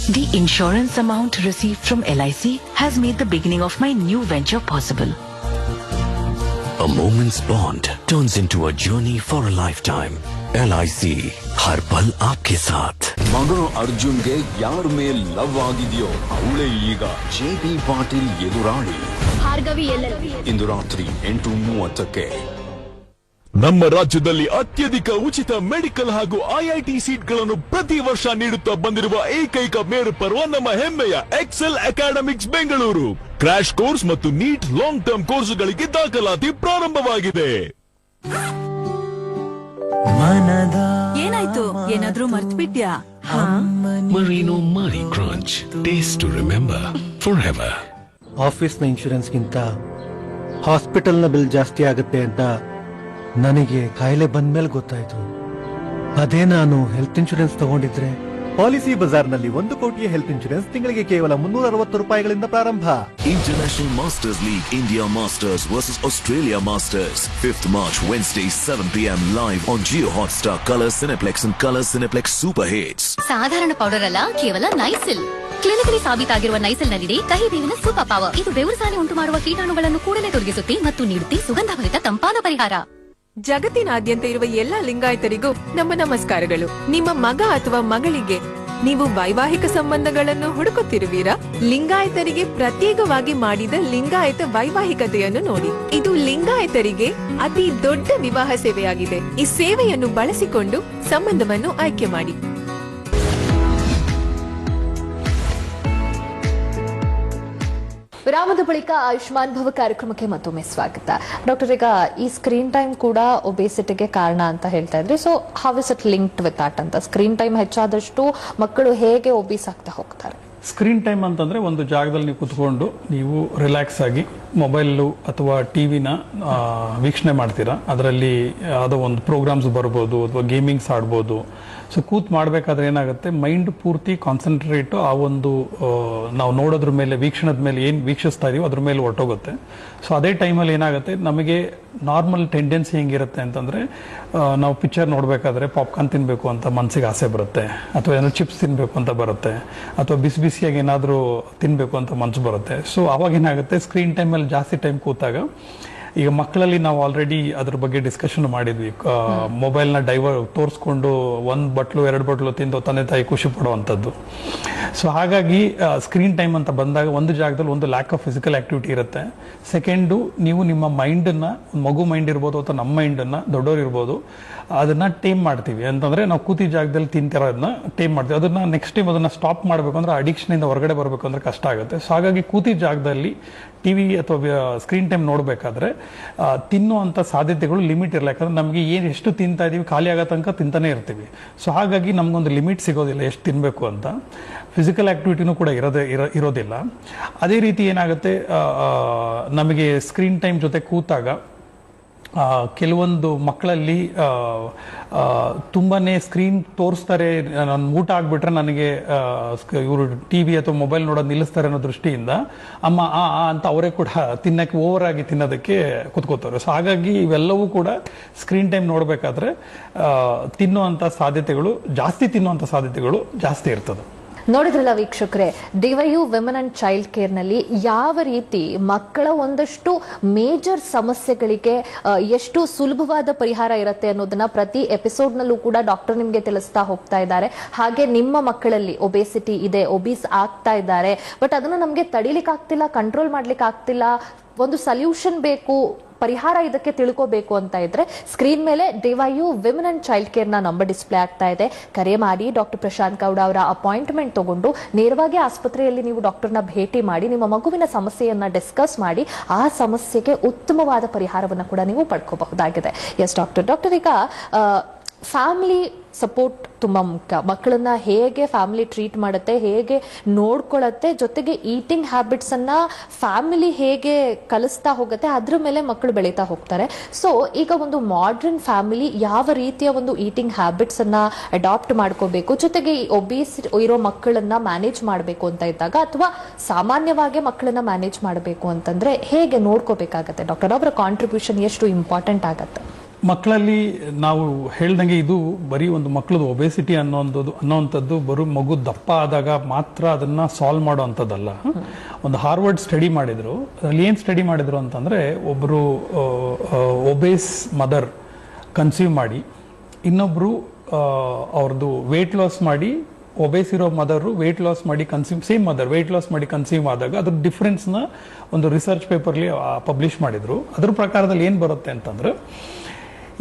The insurance amount received from LIC has made the beginning of my new venture possible. A moment's bond turns into a journey for a lifetime. LIC हर पल आपके साथ ಮಗನು ಅರ್ಜುನ್ಗೆ ಯಾರ ಮೇಲ್ love ಆಗಿದೆಯೋ ಅವಳೇ ಈಗ J B Patil ಎದುರಾಳಿ ಇಂದು ರಾತ್ರಿ ಎಂಟು ಮೂವತ್ತಕ್ಕೆ ನಮ್ಮ ರಾಜ್ಯದಲ್ಲಿ ಅತ್ಯಧಿಕ ಉಚಿತ ಮೆಡಿಕಲ್ ಹಾಗೂ ಐಐಟಿ ಸೀಟ್ಗಳನ್ನು ಪ್ರತಿ ವರ್ಷ ನೀಡುತ್ತಾ ಬಂದಿರುವ ಏಕೈಕ ಮೇರು ಪರ್ವ ನಮ್ಮ ಹೆಮ್ಮೆಯ Excel Academics Bengaluru. Crash course ಮತ್ತು ನೀಟ್ ಲಾಂಗ್ ಟರ್ಮ್ ಕೋರ್ಸ್ಗಳಿಗೆ ದಾಖಲಾತಿ ಪ್ರಾರಂಭವಾಗಿದೆ. ಏನಾಯ್ತು? ಏನಾದ್ರೂ ಮರ್ತ್ಬಿಟ್ಯಾ? Marino ಆಫೀಸ್ನ ಇನ್ಶೂರೆನ್ಸ್ ಗಿಂತ ಹಾಸ್ಪಿಟಲ್ನ ಆಫೀಸ್ನ ಇನ್ಶೂರೆನ್ಸ್ಗಿಂತ ಹಾಸ್ಪಿಟಲ್ನ ಬಿಲ್ ಜಾಸ್ತಿ ಆಗುತ್ತೆ ಅಂತ ನನಗೆ ಕಾಯಿಲೆ ಬಂದ್ಮೇಲೆ ಗೊತ್ತಾಯ್ತು. ಅದೇ ನಾನು ಹೆಲ್ತ್ ಇನ್ಶೂರೆನ್ಸ್ ತಗೊಂಡಿದ್ರೆ. ಪಾಲಿಸಿ ಬಜಾರ್ನಲ್ಲಿ ಒಂದು ಕೋಟಿಯ ಹೆಲ್ತ್ ಇನ್ಶೂರೆನ್ಸ್ ತಿಂಗಳಿಗೆ ಕೇವಲ ಮುನ್ನೂರ ಅರವತ್ತು ರೂಪಾಯಿಗಳಿಂದ ಪ್ರಾರಂಭ. International masters league India masters versus Australia masters fifth 5th Wednesday seven 7 p.m. Live on Jio hotstar colour cineplex colour cineplex super hits ಸಾಧಾರಣ ಪೌಡರ್ ಅಲ್ಲ ಕೇವಲ ನೈಸಿಲ್ ಕ್ಲಿನಿಕಲಿ ಸಾಬೀತಾಗಿರುವ ನೈಸಿಲ್ ನಲ್ಲಿದೆ ಕಹಿ ಬೇವಿನ ಸೂಪರ್ ಪಾವರ್ ಇದು ಬೆವರು ಸಾಲೆ ಉಂಟು ಮಾಡುವ ಕೀಟಾಣುಗಳನ್ನು ಕೂಡಲೇ ತೊಲಗಿಸುತ್ತೆ ಮತ್ತು ನೀಡುತ್ತೆ ಸುಗಂಧಭರಿತ ತಂಪಾದ ಪರಿಹಾರ. ಜಗತ್ತಿನಾದ್ಯಂತ ಇರುವ ಎಲ್ಲಾ ಲಿಂಗಾಯತರಿಗೂ ನಮ್ಮ ನಮಸ್ಕಾರಗಳು. ನಿಮ್ಮ ಮಗ ಅಥವಾ ಮಗಳಿಗೆ ನೀವು ವೈವಾಹಿಕ ಸಂಬಂಧಗಳನ್ನು ಹುಡುಕುತ್ತಿರುವಿರಾ? ಲಿಂಗಾಯತರಿಗೆ ಪ್ರತ್ಯೇಕವಾಗಿ ಮಾಡಿದ ಲಿಂಗಾಯತ ವೈವಾಹಿಕತೆಯನ್ನು ನೋಡಿ. ಇದು ಲಿಂಗಾಯತರಿಗೆ ಅತಿ ದೊಡ್ಡ ವಿವಾಹ ಸೇವೆಯಾಗಿದೆ. ಈ ಸೇವೆಯನ್ನು ಬಳಸಿಕೊಂಡು ಸಂಬಂಧವನ್ನು ಆಯ್ಕೆ ಮಾಡಿ. ವಿರಾಮದ ಬಳಿಕ ಆಯುಷ್ಮಾನ್ ಭವ ಕಾರ್ಯಕ್ರಮಕ್ಕೆ ಮತ್ತೊಮ್ಮೆ ಸ್ವಾಗತ. ಡಾಕ್ಟರ್, ಈಗ ಈ ಸ್ಕ್ರೀನ್ ಟೈಮ್ ಕೂಡ ಒಬೇಸಿಟಿಗೆ ಕಾರಣ ಅಂತ ಹೇಳ್ತಾ ಇದ್ರಿ. So how is it linked with at ಅಂತ? ಸ್ಕ್ರೀನ್ ಟೈಮ್ ಹೆಚ್ಚಾದಷ್ಟು ಮಕ್ಕಳು ಹೇಗೆ ಒಬೀಸ್ ಆಗ್ತಾ ಹೋಗ್ತಾರೆ? ಸ್ಕ್ರೀನ್ ಟೈಮ್ ಅಂತಂದ್ರೆ ಒಂದು ಜಾಗದಲ್ಲಿ ನೀವು ಕುತ್ಕೊಂಡು ನೀವು ರಿಲ್ಯಾಕ್ಸ್ ಆಗಿ ಮೊಬೈಲು ಅಥವಾ ಟಿವಿನ ವೀಕ್ಷಣೆ ಮಾಡ್ತೀರಾ? ಅದರಲ್ಲಿ ಯಾವುದೋ ಒಂದು ಪ್ರೋಗ್ರಾಮ್ಸ್ ಬರ್ಬೋದು, ಅಥವಾ ಗೇಮಿಂಗ್ಸ್ ಆಡ್ಬೋದು. ಸೊ, ಕೂತ್ ಮಾಡಬೇಕಾದ್ರೆ ಏನಾಗುತ್ತೆ, ಮೈಂಡ್ ಪೂರ್ತಿ ಕಾನ್ಸಂಟ್ರೇಟು ಆ ಒಂದು ನಾವು ನೋಡೋದ್ರ ಮೇಲೆ, ವೀಕ್ಷಣದ ಮೇಲೆ ಏನು ವೀಕ್ಷಿಸ್ತಾ ಇದೀವೋ ಅದ್ರ ಮೇಲೆ ಹೊರಟೋಗುತ್ತೆ ಸೊ, ಅದೇ ಟೈಮಲ್ಲಿ ಏನಾಗುತ್ತೆ, ನಮಗೆ ನಾರ್ಮಲ್ ಟೆಂಡೆನ್ಸಿ ಹೆಂಗಿರುತ್ತೆ ಅಂತಂದರೆ ನಾವು ಪಿಕ್ಚರ್ ನೋಡಬೇಕಾದ್ರೆ ಪಾಪ್ಕಾರ್ನ್ ತಿನ್ನಬೇಕು ಅಂತ ಮನಸ್ಸಿಗೆ ಆಸೆ ಬರುತ್ತೆ, ಅಥವಾ ಏನೋ ಚಿಪ್ಸ್ ತಿನ್ನಬೇಕು ಅಂತ ಬರುತ್ತೆ, ಅಥವಾ ಬಿಸಿ ಬಿಸಿಯಾಗಿ ಏನಾದರೂ ತಿನ್ನಬೇಕು ಅಂತ ಮನಸ್ಸು ಬರುತ್ತೆ. ಸೊ, ಅವಾಗ ಏನಾಗುತ್ತೆ, ಸ್ಕ್ರೀನ್ ಟೈಮಲ್ಲಿ ಜಾಸ್ತಿ ಟೈಮ್ ಕೂತಾಗ, ಈಗ ಮಕ್ಕಳಲ್ಲಿ ನಾವು ಆಲ್ರೆಡಿ ಅದ್ರ ಬಗ್ಗೆ ಡಿಸ್ಕಷನ್ ಮಾಡಿದ್ವಿ. ಮೊಬೈಲ್ನ ಡೈವರ್ ತೋರಿಸ್ಕೊಂಡು ಒಂದು ಬಟ್ಲು, ಎರಡು ಬಟ್ಲು ತಿಂದು ತಂದೆ ತಾಯಿ ಖುಷಿ ಪಡುವಂಥದ್ದು. ಸೊ ಹಾಗಾಗಿ ಸ್ಕ್ರೀನ್ ಟೈಮ್ ಅಂತ ಬಂದಾಗ ಒಂದು ಜಾಗದಲ್ಲಿ ಒಂದು ಲ್ಯಾಕ್ ಆಫ್ ಫಿಸಿಕಲ್ ಆಕ್ಟಿವಿಟಿ ಇರುತ್ತೆ. ಸೆಕೆಂಡು ನೀವು ನಿಮ್ಮ ಮೈಂಡನ್ನು ಮಗು ಮೈಂಡ್ ಇರ್ಬೋದು ಅಥವಾ ನಮ್ಮ ಮೈಂಡನ್ನು ದೊಡ್ಡವ್ರು ಇರ್ಬೋದು, ಅದನ್ನ ಟೇಮ್ ಮಾಡ್ತೀವಿ. ಅಂತಂದ್ರೆ ನಾವು ಕೂತಿ ಜಾಗದಲ್ಲಿ ತಿಂತಿರೋದನ್ನ ಟೇಮ್ ಮಾಡ್ತೀವಿ. ಅದನ್ನ ನೆಕ್ಸ್ಟ್ ಟೈಮ್ ಅದನ್ನ ಸ್ಟಾಪ್ ಮಾಡಬೇಕು ಅಂದ್ರೆ ಅಡಿಕ್ಷನ್ ಇಂದ ಹೊರಗಡೆ ಬರಬೇಕು ಅಂದರೆ ಕಷ್ಟ ಆಗುತ್ತೆ. ಸೊ ಹಾಗಾಗಿ ಕೂತಿ ಜಾಗದಲ್ಲಿ ಟಿವಿ ಅಥವಾ ಸ್ಕ್ರೀನ್ ಟೈಮ್ ನೋಡಬೇಕಾದ್ರೆ ತಿನ್ನುವಂಥ ಸಾಧ್ಯತೆಗಳು ಲಿಮಿಟ್ ಇರಲ್ಲ ಯಾಕಂದ್ರೆ ನಮಗೆ ಏನು ಎಷ್ಟು ತಿಂತಾ ಇದ್ದೀವಿ ಖಾಲಿ ಆಗೋ ತನಕ ತಿಂತಾನೆ ಇರ್ತೀವಿ. ಸೊ ಹಾಗಾಗಿ ನಮಗೊಂದು ಲಿಮಿಟ್ ಸಿಗೋದಿಲ್ಲ ಎಷ್ಟು ತಿನ್ನಬೇಕು ಅಂತ. ಫಿಸಿಕಲ್ ಆ್ಯಕ್ಟಿವಿಟಿನೂ ಕೂಡ ಇರೋದೇ, ಇರೋ, ಇರೋದಿಲ್ಲ. ಅದೇ ರೀತಿ ಏನಾಗುತ್ತೆ ನಮಗೆ ಸ್ಕ್ರೀನ್ ಟೈಮ್ ಜೊತೆ ಕೂತಾಗ ಕೆಲವೊಂದು ಮಕ್ಕಳಲ್ಲಿ ತುಂಬಾ ಸ್ಕ್ರೀನ್ ತೋರಿಸ್ತಾರೆ, ನಾನು ಊಟ ಆಗಿಬಿಟ್ರೆ ನನಗೆ ಇವರು ಟಿ ವಿ ಅಥವಾ ಮೊಬೈಲ್ ನೋಡೋದು ನಿಲ್ಲಿಸ್ತಾರೆ ಅನ್ನೋ ದೃಷ್ಟಿಯಿಂದ, ಅಮ್ಮ, ಆ ಆ ಅಂತ ಅವರೇ ಕೂಡ ತಿನ್ನಕ್ಕೆ ಓವರ್ ಆಗಿ ತಿನ್ನೋದಕ್ಕೆ ಕುತ್ಕೋತಾರೆ. ಸೊ ಹಾಗಾಗಿ ಇವೆಲ್ಲವೂ ಕೂಡ ಸ್ಕ್ರೀನ್ ಟೈಮ್ ನೋಡಬೇಕಾದ್ರೆ ತಿನ್ನುವಂಥ ಸಾಧ್ಯತೆಗಳು ಜಾಸ್ತಿ ತಿನ್ನುವಂಥ ಸಾಧ್ಯತೆಗಳು ಜಾಸ್ತಿ ಇರ್ತದೆ. ನೋಡಿದ್ರಲ್ಲ ವೀಕ್ಷಕರೇ ಡಿವೈಯು ವಿಮೆನ್ ಅಂಡ್ ಚೈಲ್ಡ್ ಕೇರ್ನಲ್ಲಿ ಯಾವ ರೀತಿ ಮಕ್ಕಳ ಒಂದಷ್ಟು ಮೇಜರ್ ಸಮಸ್ಯೆಗಳಿಗೆ ಎಷ್ಟು ಸುಲಭವಾದ ಪರಿಹಾರ ಇರುತ್ತೆ ಅನ್ನೋದನ್ನ ಪ್ರತಿ ಎಪಿಸೋಡ್ನಲ್ಲೂ ಕೂಡ ಡಾಕ್ಟರ್ ನಿಮಗೆ ತಿಳಿಸ್ತಾ ಹೋಗ್ತಾ ಇದ್ದಾರೆ. ಹಾಗೆ ನಿಮ್ಮ ಮಕ್ಕಳಲ್ಲಿ ಒಬೇಸಿಟಿ ಇದೆ ಒಬೀಸ್ ಆಗ್ತಾ ಇದ್ದಾರೆ ಬಟ್ ಅದನ್ನ ನಮಗೆ ತಡಿಲಿಕ್ಕೆ ಆಗ್ತಿಲ್ಲ ಕಂಟ್ರೋಲ್ ಮಾಡ್ಲಿಕ್ಕೆ ಆಗ್ತಿಲ್ಲ ಒಂದು ಸಲ್ಯೂಷನ್ ಬೇಕು ಪರಿಹಾರ ಇದಕ್ಕೆ ತಿಳ್ಕೋಬೇಕು ಅಂತ ಇದ್ರೆ ಸ್ಕ್ರೀನ್ ಮೇಲೆ ಡಿವೈಯು ವಿಮೆನ್ ಅಂಡ್ ಚೈಲ್ಡ್ ಕೇರ್ನ ನಂಬರ್ ಡಿಸ್ಪ್ಲೇ ಆಗ್ತಾ ಇದೆ. ಕರೆ ಮಾಡಿ ಡಾಕ್ಟರ್ ಪ್ರಶಾಂತ್ ಗೌಡ ಅವರ ಅಪಾಯಿಂಟ್ಮೆಂಟ್ ತಗೊಂಡು ನೇರವಾಗಿ ಆಸ್ಪತ್ರೆಯಲ್ಲಿ ನೀವು ಡಾಕ್ಟರ್ನ ಭೇಟಿ ಮಾಡಿ, ನಿಮ್ಮ ಮಗುವಿನ ಸಮಸ್ಯೆಯನ್ನ ಡಿಸ್ಕಸ್ ಮಾಡಿ, ಆ ಸಮಸ್ಯೆಗೆ ಉತ್ತಮವಾದ ಪರಿಹಾರವನ್ನು ಕೂಡ ನೀವು ಪಡ್ಕೋಬಹುದಾಗಿದೆ. ಎಸ್ ಡಾಕ್ಟರ್ ಡಾಕ್ಟರ್ ಈಗ ಫ್ಯಾಮಿಲಿ ಸಪೋರ್ಟ್ ತುಂಬ ಮುಖ್ಯ. ಮಕ್ಕಳನ್ನ ಹೇಗೆ ಫ್ಯಾಮಿಲಿ ಟ್ರೀಟ್ ಮಾಡುತ್ತೆ, ಹೇಗೆ ನೋಡ್ಕೊಳತ್ತೆ, ಜೊತೆಗೆ ಈಟಿಂಗ್ ಹ್ಯಾಬಿಟ್ಸ್ ಅನ್ನ ಫ್ಯಾಮಿಲಿ ಹೇಗೆ ಕಲಿಸ್ತಾ ಹೋಗುತ್ತೆ, ಅದ್ರ ಮೇಲೆ ಮಕ್ಕಳು ಬೆಳೀತಾ ಹೋಗ್ತಾರೆ. ಸೊ ಈಗ ಒಂದು ಮಾಡ್ರನ್ ಫ್ಯಾಮಿಲಿ ಯಾವ ರೀತಿಯ ಒಂದು ಈಟಿಂಗ್ ಹ್ಯಾಬಿಟ್ಸ್ ಅನ್ನ ಅಡಾಪ್ಟ್ ಮಾಡ್ಕೋಬೇಕು, ಜೊತೆಗೆ ಈ ಒಬೀಸ್ ಇರೋ ಮಕ್ಕಳನ್ನ ಮ್ಯಾನೇಜ್ ಮಾಡಬೇಕು ಅಂತ ಇದ್ದಾಗ, ಅಥವಾ ಸಾಮಾನ್ಯವಾಗಿ ಮಕ್ಕಳನ್ನ ಮ್ಯಾನೇಜ್ ಮಾಡಬೇಕು ಅಂತಂದ್ರೆ ಹೇಗೆ ನೋಡ್ಕೋಬೇಕಾಗತ್ತೆ? ಡಾಕ್ಟರ್ ಅವರ ಕಾಂಟ್ರಿಬ್ಯೂಷನ್ ಎಷ್ಟು ಇಂಪಾರ್ಟೆಂಟ್ ಆಗತ್ತೆ? ಮಕ್ಕಳಲ್ಲಿ ನಾವು ಹೇಳ್ದಂಗೆ ಇದು ಬರೀ ಒಂದು ಮಕ್ಕಳದು ಒಬೆಸಿಟಿ ಅನ್ನೋದು ಅನ್ನೋವಂಥದ್ದು ಬರು ಮಗು ದಪ್ಪ ಆದಾಗ ಮಾತ್ರ ಅದನ್ನ ಸಾಲ್ವ್ ಮಾಡೋ ಅಂಥದ್ದಲ್ಲ ಒಂದು ಹಾರ್ವರ್ಡ್ ಸ್ಟಡಿ ಮಾಡಿದ್ರು. ಅದರಲ್ಲಿ ಏನು ಸ್ಟಡಿ ಮಾಡಿದ್ರು ಅಂತಂದ್ರೆ ಒಬ್ಬರು ಒಬೇಸ್ ಮದರ್ ಕನ್ಸ್ಯೂಮ್ ಮಾಡಿ, ಇನ್ನೊಬ್ರು ಅವ್ರದ್ದು ವೆಯ್ಟ್ ಲಾಸ್ ಮಾಡಿ ಒಬೇಸ್ ಇರೋ ಮದರ್ ವೆಯ್ಟ್ ಲಾಸ್ ಮಾಡಿ consume same mother weight loss ಮಾಡಿ ಕನ್ಸ್ಯೂಮ್ ಆದಾಗ ಅದ್ರ ಡಿಫ್ರೆನ್ಸ್ನ ಒಂದು ರಿಸರ್ಚ್ ಪೇಪರ್ಲಿ ಪಬ್ಲಿಷ್ ಮಾಡಿದ್ರು. ಅದ್ರ ಪ್ರಕಾರದಲ್ಲಿ ಏನು ಬರುತ್ತೆ ಅಂತಂದ್ರೆ